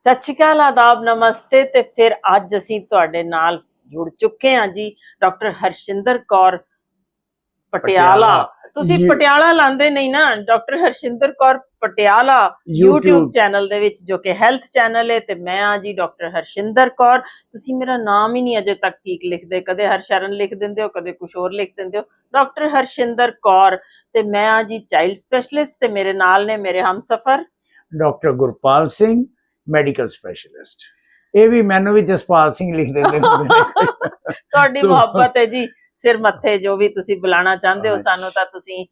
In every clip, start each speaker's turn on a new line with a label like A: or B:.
A: ਸਤਿ ਸ਼੍ਰੀ ਅਕਾਲ ਆਦਾਬ ਨਮਸਤੇ ਤੇ ਫਿਰ ਅੱਜ ਅਸੀਂ ਤੁਹਾਡੇ ਨਾਲ ਜੁੜ ਚੁੱਕੇ ਹਾਂ ਜੀ ਡਾਕਟਰ ਹਰਸ਼ਿੰਦਰ ਕੌਰ ਪਟਿਆਲਾ। ਤੁਸੀਂ ਪਟਿਆਲਾ ਲਾਂਦੇ ਨਹੀਂ ਨਾ doctor Harshinder Kaur Patiala YouTube channel ਦੇ ਵਿੱਚ ਜੋ ਕਿ ਹੈਲਥ ਚੈਨਲ ਹੈ ਤੇ ਮੈਂ ਆ ਜੀ ਡਾਕਟਰ ਹਰਸ਼ਿੰਦਰ ਕੌਰ। ਤੁਸੀਂ ਮੇਰਾ ਨਾਮ ਹੀ ਨਹੀਂ ਅਜੇ ਤੱਕ ਠੀਕ ਲਿਖਦੇ ਕਦੇ ਹਰਸ਼ਰਨ ਲਿਖ ਦਿੰਦੇ ਹੋ ਕਦੇ ਕੁਝ ਹੋਰ ਲਿਖ ਦਿੰਦੇ ਹੋ। ਡਾਕਟਰ ਹਰਸ਼ਿੰਦਰ ਕੌਰ ਤੇ ਮੈਂ ਆ ਜੀ ਚਾਈਲਡ ਸਪੈਸ਼ਲਿਸਟ ਤੇ ਮੇਰੇ ਨਾਲ ਨੇ ਮੇਰੇ ਹਮਸਫਰ।
B: Doctor Gurpal Singh medical specialist ਇਹ ਵੀ ਮੈਨੂੰ ਵੀ ਜਸਪਾਲ ਸਿੰਘ ਲਿਖ ਦਿੰਦੇ ਹੁੰਦੇ ਨੇ
A: ਤੁਹਾਡੀ ਮੁਹੱਬਤ ਹੈ ਜੀ ਸਿਰ ਮੱਥੇ ਜੋ ਵੀ ਤੁਸੀਂ ਬੁਲਾਣਾ ਚਾਹੁੰਦੇ ਹੋ। ਸਾਨੂੰ ਤਾਂ ਤੁਸੀਂ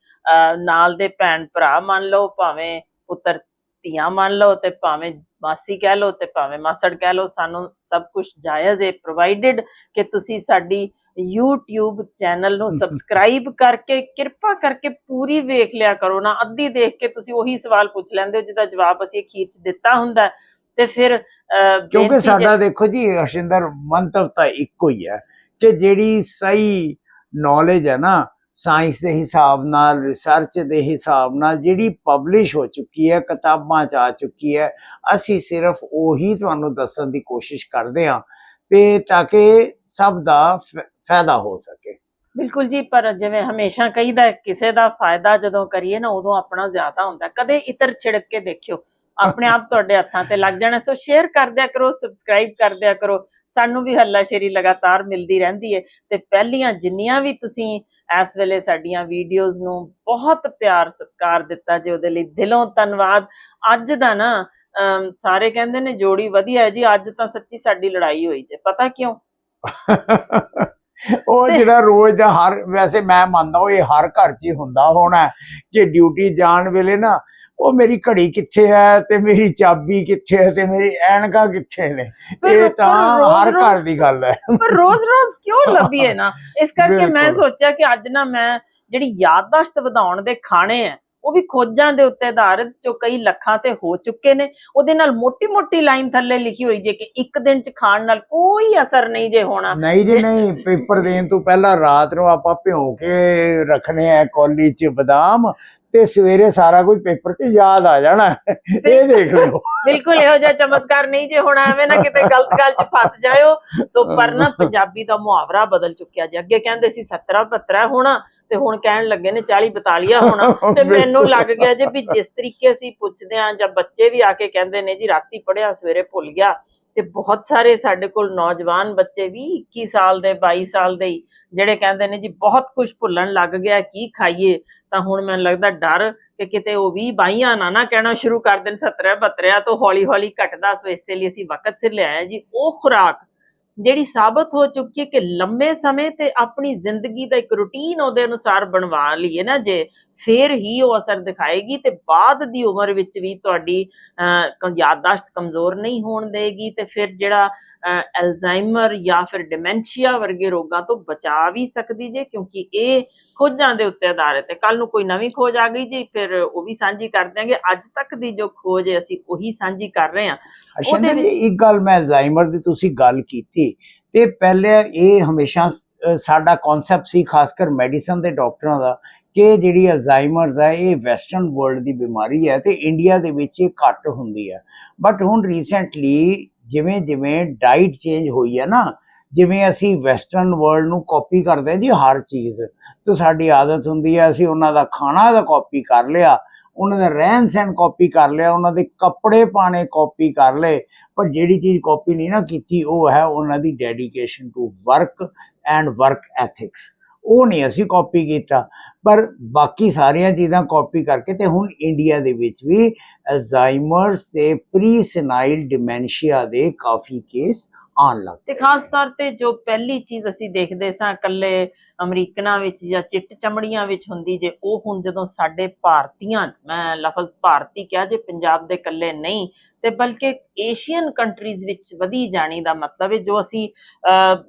A: ਨਾਲ ਦੇ ਭੈਣ ਭਰਾ ਮੰਨ ਲਓ ਭਾਵੇਂ ਪੁੱਤਰ ਧੀਆਂ ਮੰਨ ਲਓ ਤੇ ਭਾਵੇਂ ਮਾਸੀ ਕਹਿ ਲਓ ਤੇ ਭਾਵੇਂ ਮਾਸੜ ਕਹਿ ਲਓ ਸਾਨੂੰ ਸਭ ਕੁਝ ਜਾਇਜ਼ ਹੈ ਪ੍ਰੋਵਾਈਡਡ ਕਿ ਤੁਸੀਂ ਸਾਡੀ YouTube ਚੈਨਲ ਨੂੰ ਸਬਸਕ੍ਰਾਈਬ ਕਰਕੇ ਕਿਰਪਾ ਕਰਕੇ ਪੂਰੀ ਵੇਖ ਲਿਆ ਕਰੋ ਨਾ ਅੱਧੀ ਦੇਖ ਕੇ ਤੁਸੀਂ ਉਹੀ ਸਵਾਲ ਪੁੱਛ ਲੈਂਦੇ ਹੋ ਜਿਹਦਾ ਜਵਾਬ ਅਸੀਂ ਅਖੀਰ ਚ ਦਿੱਤਾ ਹੁੰਦਾ। ਤੇ ਫਿਰ
B: ਕਿਉਂਕਿ ਸਾਡਾ ਦੇਖੋ ਜੀ ਹਰਸ਼ਿੰਦਰ ਮੰਤਵ ਤਾਂ ਇੱਕੋ ਹੀ ਹੈ ਕਿ ਜਿਹੜੀ ਸਹੀ ਨੌਲੇਜ ਹੈ ਨਾ ਸਾਇੰਸ ਦੇ ਹਿਸਾਬ ਨਾਲ ਰਿਸਰਚ ਦੇ ਹਿਸਾਬ ਨਾਲ ਜਿਹੜੀ ਪਬਲਿਸ਼ ਹੋ ਚੁੱਕੀ ਹੈ ਕਿਤਾਬਾਂ 'ਚ ਆ ਚੁੱਕੀ ਹੈ ਅਸੀਂ ਸਿਰਫ ਉਹੀ ਤੁਹਾਨੂੰ ਦੱਸਣ ਦੀ ਕੋਸ਼ਿਸ਼ ਕਰਦੇ ਹਾਂ ਤੇ ਤਾਂ ਕਿ ਸਭ ਦਾ ਫਾਇਦਾ ਹੋ ਸਕੇ
A: ਬਿਲਕੁਲ ਜੀ ਪਰ ਜਿਵੇਂ ਹਮੇਸ਼ਾ ਕਹੀਦਾ ਕਿਸੇ ਦਾ ਫਾਇਦਾ ਜਦੋਂ ਕਰੀਏ ਨਾ ਉਦੋਂ ਆਪਣਾ ਜ਼ਿਆਦਾ ਹੁੰਦਾ। ਕਦੇ ਇਤਰ ਛਿੜਕ ਕੇ ਦੇਖਿਓ ਆਪਣੇ ਆਪ ਤੁਹਾਡੇ ਹੱਥਾਂ ਤੇ ਲੱਗ ਜਾਣਾ। ਸੋ ਸ਼ੇਅਰ ਕਰ ਦਿਆ ਕਰੋ ਸਬਸਕ੍ਰਾਈਬ ਕਰ ਦਿਆ ਕਰੋ। ਸਾਨੂੰ ਵੀ ਹੱਲਾਸ਼ੇਰੀ ਲਗਾਤਾਰ ਮਿਲਦੀ ਰਹਿੰਦੀ ਹੈ ਤੇ ਪਹਿਲੀਆਂ ਜਿੰਨੀਆਂ ਵੀ ਤੁਸੀਂ ਇਸ ਵੇਲੇ ਸਾਡੀਆਂ ਵੀਡੀਓਜ਼ ਨੂੰ ਬਹੁਤ ਪਿਆਰ ਸਤਿਕਾਰ ਦਿੱਤਾ ਜੇ ਉਹਦੇ ਲਈ ਦਿਲੋਂ ਧੰਨਵਾਦ। ਅੱਜ ਦਾ ਨਾ ਸਾਰੇ ਕਹਿੰਦੇ ਨੇ ਜੋੜੀ ਵਧੀਆ ਹੈ ਜੀ ਅੱਜ ਤਾਂ ਸੱਚੀ ਸਾਡੀ ਲੜਾਈ ਹੋਈ ਜੇ। ਪਤਾ ਕਿਉਂ?
B: ਉਹ ਜਿਹੜਾ ਰੋਜ਼ ਦਾ ਹਰ ਵੈਸੇ ਮੈਂ ਮੰਨਦਾ ਉਹ ਇਹ ਹਰ ਘਰ 'ਚ ਹੀ ਹੁੰਦਾ ਹੋਣਾ ਕਿ ਡਿਊਟੀ ਜਾਣ ਵੇਲੇ ਨਾ ਉਹ ਮੇਰੀ ਘੜੀ ਕਿੱਥੇ ਹੈ ਤੇ ਮੇਰੀ ਚਾਬੀ ਕਿੱਥੇ ਹੈ ਤੇ ਮੇਰੀ ਐਨਕਾਂ ਕਿੱਥੇ ਨੇ? ਇਹ ਤਾਂ ਹਰ ਘਰ ਦੀ ਗੱਲ ਹੈ।
A: ਪਰ ਰੋਜ਼-ਰੋਜ਼ ਕਿਉਂ ਲੱਭੀਏ ਨਾ? ਇਸ ਕਰਕੇ ਮੈਂ। ਸੋਚਿਆ ਕਿ ਅੱਜ ਨਾ ਮੈਂ ਜਿਹੜੀ ਯਾਦਦਾਸ਼ਤ ਵਧਾਉਣ ਦੇ ਖਾਣੇ ਆ ਉਹ ਵੀ ਖੋਜਾਂ ਦੇ ਉੱਤੇ ਆਧਾਰਿਤ ਜੋ ਕਈ ਲੱਖਾਂ ਤੇ ਹੋ ਚੁੱਕੇ ਨੇ ਉਹਦੇ ਨਾਲ ਮੋਟੀ-ਮੋਟੀ ਲਾਈਨ ਥੱਲੇ ਲਿਖੀ ਹੋਈ ਜੇ ਕਿ ਇੱਕ ਦਿਨ ਚ ਖਾਣ ਨਾਲ ਕੋਈ ਅਸਰ ਨਹੀਂ ਜੇ ਹੋਣਾ।
B: ਨਹੀਂ ਜੀ ਨਹੀਂ ਪੇਪਰ ਦੇਣ ਤੋਂ ਪਹਿਲਾਂ ਰਾਤ ਨੂੰ ਆਪਾਂ ਭਿਉਂ ਕੇ ਰੱਖਣੇ ਆ ਕੌਲੀ 'ਚ ਬਦਾਮ ਤੇ ਸਵੇਰੇ ਸਾਰਾ ਕੁਝ ਪੇਪਰ 'ਤੇ ਯਾਦ ਆ ਜਾਣਾ। ਇਹ ਦੇਖ ਲਓ।
A: ਬਿਲਕੁਲ ਇਹੋ ਜਿਹਾ ਚਮਤਕਾਰ ਨਹੀਂ ਜੇ ਹੋਣਾ ਐਵੇਂ ਨਾ ਕਿਤੇ ਗਲਤ ਗੱਲ ਚ ਫਸ ਜਾਇਓ। ਸੋ ਪਰ ਨਾ ਪੰਜਾਬੀ ਦਾ ਮੁਹਾਵਰਾ ਬਦਲ ਚੁੱਕਿਆ ਜੀ। ਅੱਗੇ ਕਹਿੰਦੇ ਸੀ 17 15 ਹੋਣਾ ਤੇ ਹੁਣ ਕਹਿਣ ਲੱਗੇ ਨੇ 40 42 ਹੋਣਾ। ਤੇ ਮੈਨੂੰ ਲੱਗ ਗਿਆ ਜੇ ਵੀ ਜਿਸ ਤਰੀਕੇ ਅਸੀਂ ਪੁੱਛਦੇ ਆਂ ਜਾਂ ਬੱਚੇ ਵੀ ਆ ਕੇ ਕਹਿੰਦੇ ਨੇ ਜੀ ਰਾਤੀ ਪੜਿਆ ਸਵੇਰੇ ਭੁੱਲ ਗਿਆ। ਤੇ ਬਹੁਤ ਸਾਰੇ ਸਾਡੇ ਕੋਲ ਨੌਜਵਾਨ ਬੱਚੇ ਵੀ 21 ਸਾਲ ਦੇ 22 ਸਾਲ ਦੇ ਜਿਹੜੇ ਕਹਿੰਦੇ ਨੇ ਜੀ ਬਹੁਤ ਕੁਝ ਭੁੱਲਣ ਲੱਗ ਗਿਆ ਕੀ ਖਾਈਏ? ਤਾਂ ਹੁਣ ਮੈਨੂੰ ਲੱਗਦਾ ਡਰ ਕਿ ਕਿਤੇ ਉਹ ਵੀ ਬਾਈਆਂ ਨਾ ਨਾ ਕਹਿਣਾ ਸ਼ੁਰੂ ਕਰ ਦੇਣ 17 72 ਤੋਂ ਹੌਲੀ ਹੌਲੀ ਘਟਦਾ ਸੋ ਇਸੇ ਲਈ ਅਸੀਂ ਵਕਤ ਸਿਰ ਲਿਆਏ ਜੀ। ਉਹ ਖੁਰਾਕ ਜਿਹੜੀ ਸਾਬਤ ਹੋ ਚੁੱਕੀ ਹੈ ਕਿ ਲੰਮੇ ਸਮੇਂ ਤੇ ਆਪਣੀ ਜ਼ਿੰਦਗੀ ਦਾ ਇੱਕ ਰੁਟੀਨ ਉਹਦੇ ਅਨੁਸਾਰ ਬਣਵਾ ਲਈਏ ਨਾ ਜੇ ਫੇਰ ਹੀ ਉਹ ਅਸਰ ਦਿਖਾਏਗੀ ਤੇ ਬਾਅਦ ਦੀ ਉਮਰ ਵਿੱਚ ਵੀ ਤੁਹਾਡੀ ਅਹ, ਯਾਦਦਾਸ਼ਤ ਕਮਜ਼ੋਰ ਨਹੀਂ ਹੋਣ ਦੇਗੀ ਤੇ ਫਿਰ ਜਿਹੜਾ ਐਲਜ਼ਾਈਮਰ ਜਾਂ ਫਿਰ ਡਿਮੈਂਸ਼ੀਆ ਵਰਗੇ ਰੋਗਾਂ ਤੋਂ ਬਚਾ ਵੀ ਸਕਦੀ ਜੇ ਕਿਉਂਕਿ ਇਹ ਖੋਜਾਂ ਦੇ ਉੱਤੇ ਆਧਾਰਿਤ ਹੈ। ਕੱਲ ਨੂੰ ਕੋਈ ਨਵੀਂ ਖੋਜ ਆ ਗਈ ਜੀ ਫਿਰ ਉਹ ਵੀ ਸਾਂਝੀ ਕਰ ਦਿਆਂਗੇ। ਅੱਜ ਤੱਕ ਦੀ ਜੋ ਖੋਜ ਹੈ ਅਸੀਂ ਉਹੀ ਸਾਂਝੀ ਕਰ ਰਹੇ ਹਾਂ।
B: ਜੀ
A: ਵਿੱਚ-
B: ਇੱਕ ਗੱਲ ਮੈਂ ਅਲਜ਼ਾਈਮਰ ਦੀ ਤੁਸੀਂ ਗੱਲ ਕੀਤੀ। ਤੇ ਪਹਿਲੇ ਇਹ ਹਮੇਸ਼ਾ ਸਾਡਾ ਕਨਸੈਪਟ ਸੀ ਖਾਸ ਕਰ ਮੈਡੀਸਨ ਦੇ ਡਾਕਟਰਾਂ ਦਾ ਕਿ ਜਿਹੜੀ ਅਲਜ਼ਾਈਮਰਸ ਹੈ ਇਹ ਵੈਸਟਰਨ ਵਰਲਡ ਦੀ ਬਿਮਾਰੀ ਹੈ ਤੇ ਇੰਡੀਆ ਦੇ ਵਿੱਚ ਇਹ ਘੱਟ ਹੁੰਦੀ ਹੈ। ਬਟ ਹੁਣ ਰੀਸੈਂਟਲੀ ਜਿਵੇਂ ਜਿਵੇਂ ਡਾਈਟ ਚੇਂਜ ਹੋਈ ਹੈ ਨਾ, ਜਿਵੇਂ ਅਸੀਂ ਵੈਸਟਰਨ ਵਰਲਡ ਨੂੰ ਕਾਪੀ ਕਰਦੇ ਹਾਂ ਜੀ ਹਰ ਚੀਜ਼, ਤੇ ਸਾਡੀ ਆਦਤ ਹੁੰਦੀ ਹੈ ਅਸੀਂ ਉਹਨਾਂ ਦਾ ਖਾਣਾ ਦਾ ਕਾਪੀ ਕਰ ਲਿਆ, ਉਹਨਾਂ ਦਾ ਰਹਿਣ ਸਹਿਣ ਕਾਪੀ ਕਰ ਲਿਆ, ਉਹਨਾਂ ਦੇ ਕੱਪੜੇ ਪਾਣੇ ਕਾਪੀ ਕਰ ਲਏ, ਪਰ ਜਿਹੜੀ ਚੀਜ਼ ਕਾਪੀ ਨਹੀਂ ਨਾ ਕੀਤੀ ਉਹ ਹੈ ਉਹਨਾਂ ਦੀ dedication to work and work ethics ਉਹ ਨਹੀਂ ਅਸੀਂ ਕਾਪੀ ਕੀਤਾ। ਪਰ ਬਾਕੀ ਸਾਰੀਆਂ ਚੀਜ਼ਾਂ ਕਾਪੀ ਕਰਕੇ ਤੇ ਹੁਣ ਇੰਡੀਆ ਦੇ ਵਿੱਚ ਵੀ ਅਲਜ਼ਾਈਮਰਸ ਤੇ ਪ੍ਰੀ ਸੈਨਾਈਲ ਡਿਮੈਂਸ਼ੀਆ ਦੇ ਕਾਫੀ ਕੇਸ ਆਉਣ ਲੱਗ
A: ਤੇ ਖਾਸ ਤੌਰ ਤੇ ਜੋ ਪਹਿਲੀ ਚੀਜ਼ ਅਸੀਂ ਦੇਖਦੇ ਸਾਂ ਇਕੱਲੇ ਅਮਰੀਕਨਾਂ ਵਿੱਚ ਜਾਂ ਚਿੱਟ ਚਮੜੀਆਂ ਵਿੱਚ ਹੁੰਦੀ ਜੇ ਉਹ ਹੁਣ ਜਦੋਂ ਸਾਡੇ ਭਾਰਤੀਆਂ ਮੈਂ ਲਫ਼ਜ਼ ਭਾਰਤੀ ਕਿਹਾ ਜੇ ਪੰਜਾਬ ਦੇ ਇਕੱਲੇ ਨਹੀਂ ਤੇ ਬਲਕਿ ਏਸ਼ੀਅਨ ਕੰਟਰੀਜ਼ ਵਿੱਚ ਵਧੀ ਜਾਣੀ ਦਾ ਮਤਲਬ ਹੈ ਜੋ ਅਸੀਂ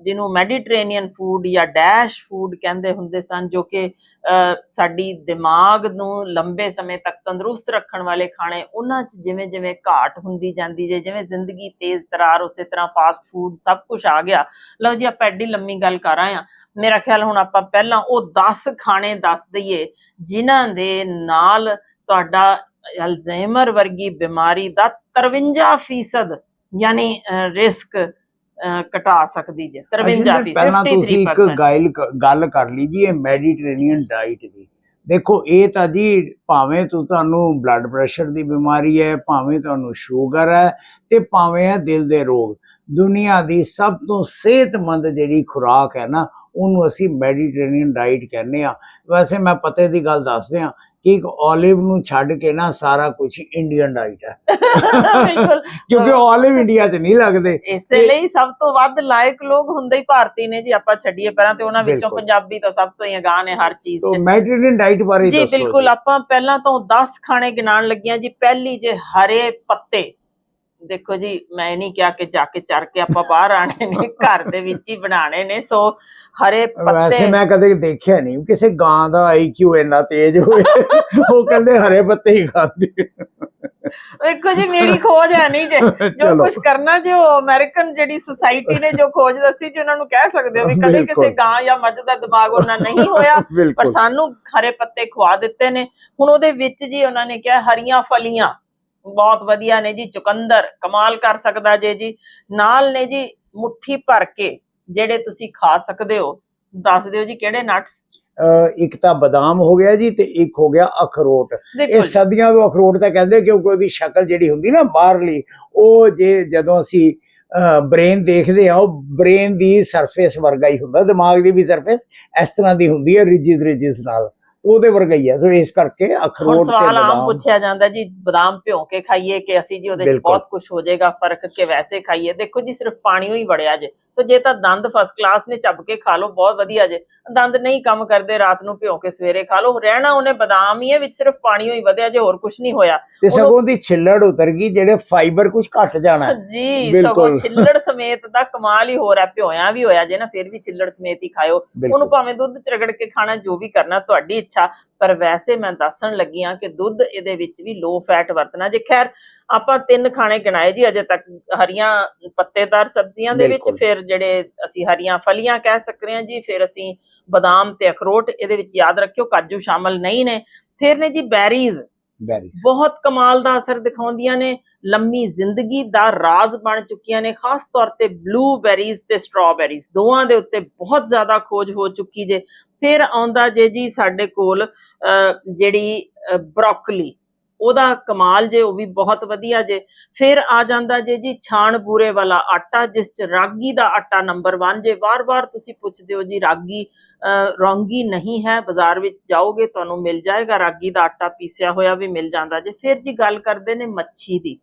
A: ਜਿਹਨੂੰ ਮੈਡੀਟਰੇਨੀਅਨ ਫੂਡ ਜਾਂ ਡੈਸ਼ ਫੂਡ ਕਹਿੰਦੇ ਹੁੰਦੇ ਸਨ ਜੋ ਕਿ ਅਹ, ਸਾਡੀ ਦਿਮਾਗ ਨੂੰ ਲੰਬੇ ਸਮੇਂ ਤੱਕ ਤੰਦਰੁਸਤ ਰੱਖਣ ਵਾਲੇ ਖਾਣੇ ਉਹਨਾਂ 'ਚ ਜਿਵੇਂ ਜਿਵੇਂ ਘਾਟ ਹੁੰਦੀ ਜਾਂਦੀ ਜੇ ਜਿਵੇਂ ਜ਼ਿੰਦਗੀ ਤੇਜ਼ ਤਰਾਰ ਉਸੇ ਤਰ੍ਹਾਂ ਫਾਸਟ ਫੂਡ ਸਭ ਕੁਝ ਆ ਗਿਆ। ਲਓ ਜੀ ਆਪਾਂ ਐਡੀ ਲੰਮੀ ਗੱਲ ਕਰ ਆਏ ਆ ਮੇਰਾ ਖਿਆਲ ਹੁਣ ਆਪਾਂ ਪਹਿਲਾਂ ਉਹ 10 ਖਾਣੇ ਦੱਸ ਦਈਏ ਜਿਨ੍ਹਾਂ ਦੇ ਨਾਲ ਤੁਹਾਡਾ ਅਲਜ਼ਾਈਮਰ ਵਰਗੀ ਬਿਮਾਰੀ ਦਾ 53% ਯਾਨੀ ਰਿਸਕ ਘਟਾ ਸਕਦੀ ਜੇ। 53
B: ਅਸ਼ਵਿੰਦਰ, ਪਹਿਲਾਂ ਤੁਸੀਂ ਇੱਕ
A: 53%
B: ਗੱਲ ਗੱਲ ਕਰ ਲਈ ਜੀ ਇਹ ਮੈਡੀਟੇਰੀਅਨ ਡਾਈਟ ਦੀ। ਦੇਖੋ ਇਹ ਤਾਂ ਜੀ ਭਾਵੇਂ ਤੂੰ ਤੁਹਾਨੂੰ ਬਲੱਡ ਪ੍ਰੈਸ਼ਰ ਦੀ ਬਿਮਾਰੀ ਹੈ ਭਾਵੇਂ ਤੁਹਾਨੂੰ ਸ਼ੂਗਰ ਹੈ ਤੇ ਭਾਵੇਂ ਹੈ ਦਿਲ ਦੇ ਰੋਗ। ਦੁਨੀਆ ਦੀ ਸਭ ਤੋਂ ਸਿਹਤਮੰਦ ਜਿਹੜੀ ਖੁਰਾਕ ਹੈ ਨਾ ਉਹਨੂੰ ਅਸੀਂ ਮੈਡੀਟੇਰੀਅਨ ਡਾਈਟ ਕਹਿੰਦੇ ਆ ਵੈਸੇ ਮੈਂ ਪਤੇ ਦੀ ਗੱਲ ਦੱਸਦੇ ਆ ਕਿ ਇੱਕ 올ਿਵ ਨੂੰ ਛੱਡ ਕੇ ਨਾ ਸਾਰਾ ਕੁਝ ਇੰਡੀਅਨ ਡਾਈਟ ਹੈ।
A: ਬਿਲਕੁਲ।
B: ਕਿਉਂਕਿ 올ਿਵ ਇੰਡੀਆ 'ਚ ਨਹੀਂ ਲੱਗਦੇ।
A: ਇਸੇ ਲਈ ਸਭ ਤੋਂ ਵੱਧ ਲਾਇਕ ਲੋਕ ਹੁੰਦੇ ਹੀ ਭਾਰਤੀ ਨੇ ਜੀ ਆਪਾਂ ਛੱਡੀਏ ਪਰਾਂ ਤੇ ਉਹਨਾਂ ਵਿੱਚੋਂ। ਪੰਜਾਬੀ ਤਾਂ ਸਭ ਤੋਂ ਹੀ ਅਗਾਂਹ ਨੇ ਹਰ ਚੀਜ਼ 'ਚ।
B: ਮੈਡੀਟੇਰੀਅਨ ਡਾਈਟ ਬਾਰੇ
A: ਜੀ ਬਿਲਕੁਲ ਆਪਾਂ ਪਹਿਲਾਂ ਤੋਂ 10 ਖਾਣੇ ਗਿਣਾਉਣ ਲੱਗੀਆਂ ਜੀ ਪਹਿਲੀ ਜੇ ਹਰੇ ਪੱਤੇ। ਦੇਖੋ ਜੀ ਮੈਂ ਨਹੀਂ ਕਿਹਾ ਕਿ ਜਾ ਕੇ ਚਰ ਕੇ ਆਪਾਂ ਬਾਹਰ ਆਣੇ ਨੇ ਘਰ ਦੇ ਵਿੱਚ ਹੀ ਬਣਾਣੇ ਨੇ ਸੋ ਹਰੇ
B: ਵੈਸੇ
A: ਪੱਤੇ
B: ਮੈਂ ਕਦੇ ਦੇਖਿਆ ਨਹੀਂ ਕਿਸੇ ਗਾਂ ਦਾ ਆਈਕਿਊ ਇੰਨਾ ਤੇਜ਼ ਹੋਵੇ ਉਹ ਕਹਿੰਦੇ ਹਰੇ ਪੱਤੇ ਹੀ ਖਾਂਦੀ
A: ਵੇਖੋ ਜੀ ਮੇਰੀ ਖੋਜ ਹੈ ਨਹੀਂ ਜੇ ਜੋ
B: ਚਲੋ।
A: ਕੁਝ ਕਰਨਾ ਜੇ ਉਹ ਅਮਰੀਕਨ ਜਿਹੜੀ ਸੁਸਾਇਟੀ ਨੇ ਜੋ ਖੋਜ ਦੱਸੀ ਜੀ ਉਹਨਾਂ ਨੂੰ ਕਹਿ ਸਕਦੇ ਹੋ ਵੀ ਕਦੇ
B: ਬਿਲਕੁਲ।
A: ਕਿਸੇ ਗਾਂ ਜਾਂ ਮੱਝ ਦਾ ਦਿਮਾਗ ਉਹਨਾਂ ਨਹੀਂ ਹੋਇਆ ਪਰ
B: ਬਿਲਕੁਲ।
A: ਸਾਨੂੰ ਹਰੇ ਪੱਤੇ ਖਵਾ ਦਿੱਤੇ ਨੇ। ਹੁਣ ਉਹਦੇ ਵਿੱਚ ਜੀ ਉਹਨਾਂ ਨੇ ਕਿਹਾ ਹਰੀਆਂ ਫਲੀਆਂ। ਬਹੁਤ ਵਧੀਆ ਨੇ ਜੀ ਚੁਕੰਦਰ ਕਮਾਲ ਕਰ ਸਕਦਾ ਜੇ ਜੀ। ਨਾਲ ਨੇ ਜੀ ਮੁੱਠੀ ਭਰ ਕੇ ਜਿਹੜੇ ਤੁਸੀਂ ਖਾ ਸਕਦੇ ਹੋ ਦੱਸ ਦਿਓ ਜੀ ਕਿਹੜੇ ਨਟਸ
B: ਇੱਕ ਤਾਂ ਬਦਾਮ ਹੋ ਗਿਆ ਜੀ ਤੇ ਇੱਕ ਹੋ ਗਿਆ ਅਖਰੋਟ। ਇਹ ਸਦੀਆਂ ਤੋਂ ਅਖਰੋਟ ਤਾਂ ਕਹਿੰਦੇ ਕਿਉਂਕਿ ਉਹਦੀ ਸ਼ਕਲ ਜਿਹੜੀ ਹੁੰਦੀ ਨਾ ਬਾਹਰਲੀ ਉਹ ਜੇ ਜਦੋਂ ਅਸੀਂ ਬ੍ਰੇਨ ਦੇਖਦੇ ਆ ਉਹ ਬ੍ਰੇਨ ਦੀ ਸਰਫੇਸ ਵਰਗਾ ਹੀ ਹੁੰਦਾ ਦਿਮਾਗ ਦੀ ਵੀ ਸਰਫੇਸ ਇਸ ਤਰ੍ਹਾਂ ਦੀ ਹੁੰਦੀ ਹੈ ਰਿਜਿਸ ਰਿਜਿਸ ਨਾਲ। ਉਹਦੇ ਵਰਗਾ ਹੀ ਹੈ ਸੋ ਇਸ ਕਰਕੇ ਅਖਰੋਟ ਤੇ
A: ਸਵਾਲ ਆਮ ਪੁੱਛਿਆ ਜਾਂਦਾ ਜੀ ਬਦਾਮ ਭਿਓ ਕੇ ਖਾਈਏ ਕਿ ਅਸੀਂ ਜੀ ਉਹਦੇ ਵਿੱਚ
B: ਬਿਲਕੁਲ।
A: ਬਹੁਤ ਕੁਝ ਹੋ ਜਾਏਗਾ ਫ਼ਰਕ ਕਿ ਵੈਸੇ ਖਾਈਏ? ਦੇਖੋ ਜੀ ਸਿਰਫ ਪਾਣੀ ਹੀ ਵੜਿਆ ਜੇ। ਸੋ ਜੇ ਤਾਂ ਦੰਦ ਫਸਟ ਕਲਾਸ ਨੇ ਚੱਬ ਕੇ ਖਾ ਲਓ ਬਹੁਤ ਵਧੀਆ ਜੇ। ਦੰਦ ਨਹੀਂ ਕੰਮ ਕਰਦੇ ਰਾਤ ਨੂੰ ਭਿਓ ਕੇ ਸਵੇਰੇ ਖਾ ਲਓ। ਰਹਿਣਾ ਉਹਨੇ ਬਦਾਮ ਹੀ ਹੈ ਵਿੱਚ ਸਿਰਫ ਪਾਣੀ ਹੀ ਵਧਿਆ ਜੇ ਹੋਰ ਕੁਝ ਨਹੀਂ ਹੋਇਆ।
B: ਤੇ ਸਗੋਂ ਦੀ ਛਿੱਲੜ ਉਤਰ ਗਈ ਜਿਹੜੇ ਫਾਈਬਰ ਕੁਝ ਘਟ ਜਾਣਾ।
A: ਜੀ। ਸਗੋਂ ਛਿੱਲੜ ਸਮੇਤ ਦਾ ਕਮਾਲ ਹੀ ਹੋ ਰਿਹਾ ਭਿਓਇਆ ਵੀ ਹੋਇਆ ਜੇ ਨਾ ਫਿਰ ਵੀ ਛਿੱਲੜ ਸਮੇਤ ਹੀ ਖਾਇਓ। ਉਹਨੂੰ ਭਾਵੇਂ ਦੁੱਧ ਚ ਰਗੜ ਕੇ ਖਾਣਾ ਜੋ ਵੀ ਕਰਨਾ ਤੁਹਾਡੀ ਇੱਛਾ। ਪਰ ਵੈਸੇ ਮੈਂ ਦੱਸਣ ਲੱਗੀ ਹਾਂ ਕਿ ਦੁੱਧ ਇਹਦੇ ਵਿੱਚ ਵੀ ਲੋ ਫੈਟ ਵਰਤਣਾ ਜੇ ਖੈਰ ਆਪਾਂ ਤਿੰਨ ਖਾਣੇ ਗਿਣਾਏ ਜੀ ਅਜੇ ਤੱਕ ਹਰੀਆਂ ਪੱਤੇਦਾਰ ਸਬਜ਼ੀਆਂ ਦੇ ਵਿੱਚ। ਫਿਰ ਜਿਹੜੇ ਅਸੀਂ ਹਰੀਆਂ ਫਲੀਆਂ ਕਹਿ ਸਕਦੇ ਹਾਂ ਜੀ ਫਿਰ ਅਸੀਂ ਬਦਾਮ ਤੇ ਅਖਰੋਟ ਇਹਦੇ ਵਿੱਚ ਯਾਦ ਰੱਖਿਓ ਕਾਜੂ ਸ਼ਾਮਲ ਨਹੀਂ ਨੇ ਫਿਰ ਨੇ ਜੀ ਬੈਰੀਜ਼ ਬਹੁਤ ਕਮਾਲ ਦਾ ਅਸਰ ਦਿਖਾਉਂਦੀਆਂ ਨੇ ਲੰਮੀ ਜ਼ਿੰਦਗੀ ਦਾ ਰਾਜ਼ ਬਣ ਚੁੱਕੀਆਂ ਨੇ ਖਾਸ ਤੌਰ ਤੇ ਬਲੂਬੈਰੀਜ਼ ਤੇ ਸਟ੍ਰਾਬੈਰੀਜ਼ ਦੋਵਾਂ ਦੇ ਉੱਤੇ ਬਹੁਤ ਜ਼ਿਆਦਾ ਖੋਜ ਹੋ ਚੁੱਕੀ ਜੇ। ਫਿਰ ਆਉਂਦਾ ਜੇ ਜੀ ਸਾਡੇ ਕੋਲ ਅਹ, ਜਿਹੜੀ ਬ੍ਰੋਕਲੀ ਉਹਦਾ ਕਮਾਲ ਜੇ ਉਹ ਵੀ ਬਹੁਤ ਵਧੀਆ ਜੇ। ਫਿਰ ਆ ਜਾਂਦਾ ਜੇ ਜੀ ਛਾਣ ਬੂਰੇ ਵਾਲਾ ਆਟਾ ਜਿਸ ਚ ਰਾਗੀ ਦਾ ਆਟਾ ਨੰਬਰ 1 ਜੇ। ਵਾਰ-ਵਾਰ ਤੁਸੀਂ ਪੁੱਛਦੇ ਹੋ ਜੀ ਰਾਗੀ ਅਹ, ਨਹੀਂ ਹੈ ਬਾਜ਼ਾਰ ਵਿੱਚ ਜਾਓਗੇ ਤੁਹਾਨੂੰ ਮਿਲ ਜਾਏਗਾ। ਰਾਗੀ ਦਾ ਆਟਾ ਪੀਸਿਆ ਹੋਇਆ ਵੀ ਮਿਲ ਜਾਂਦਾ ਜੇ। ਫਿਰ ਜੀ ਗੱਲ ਕਰਦੇ ਨੇ ਮੱਛੀ ਦੀ।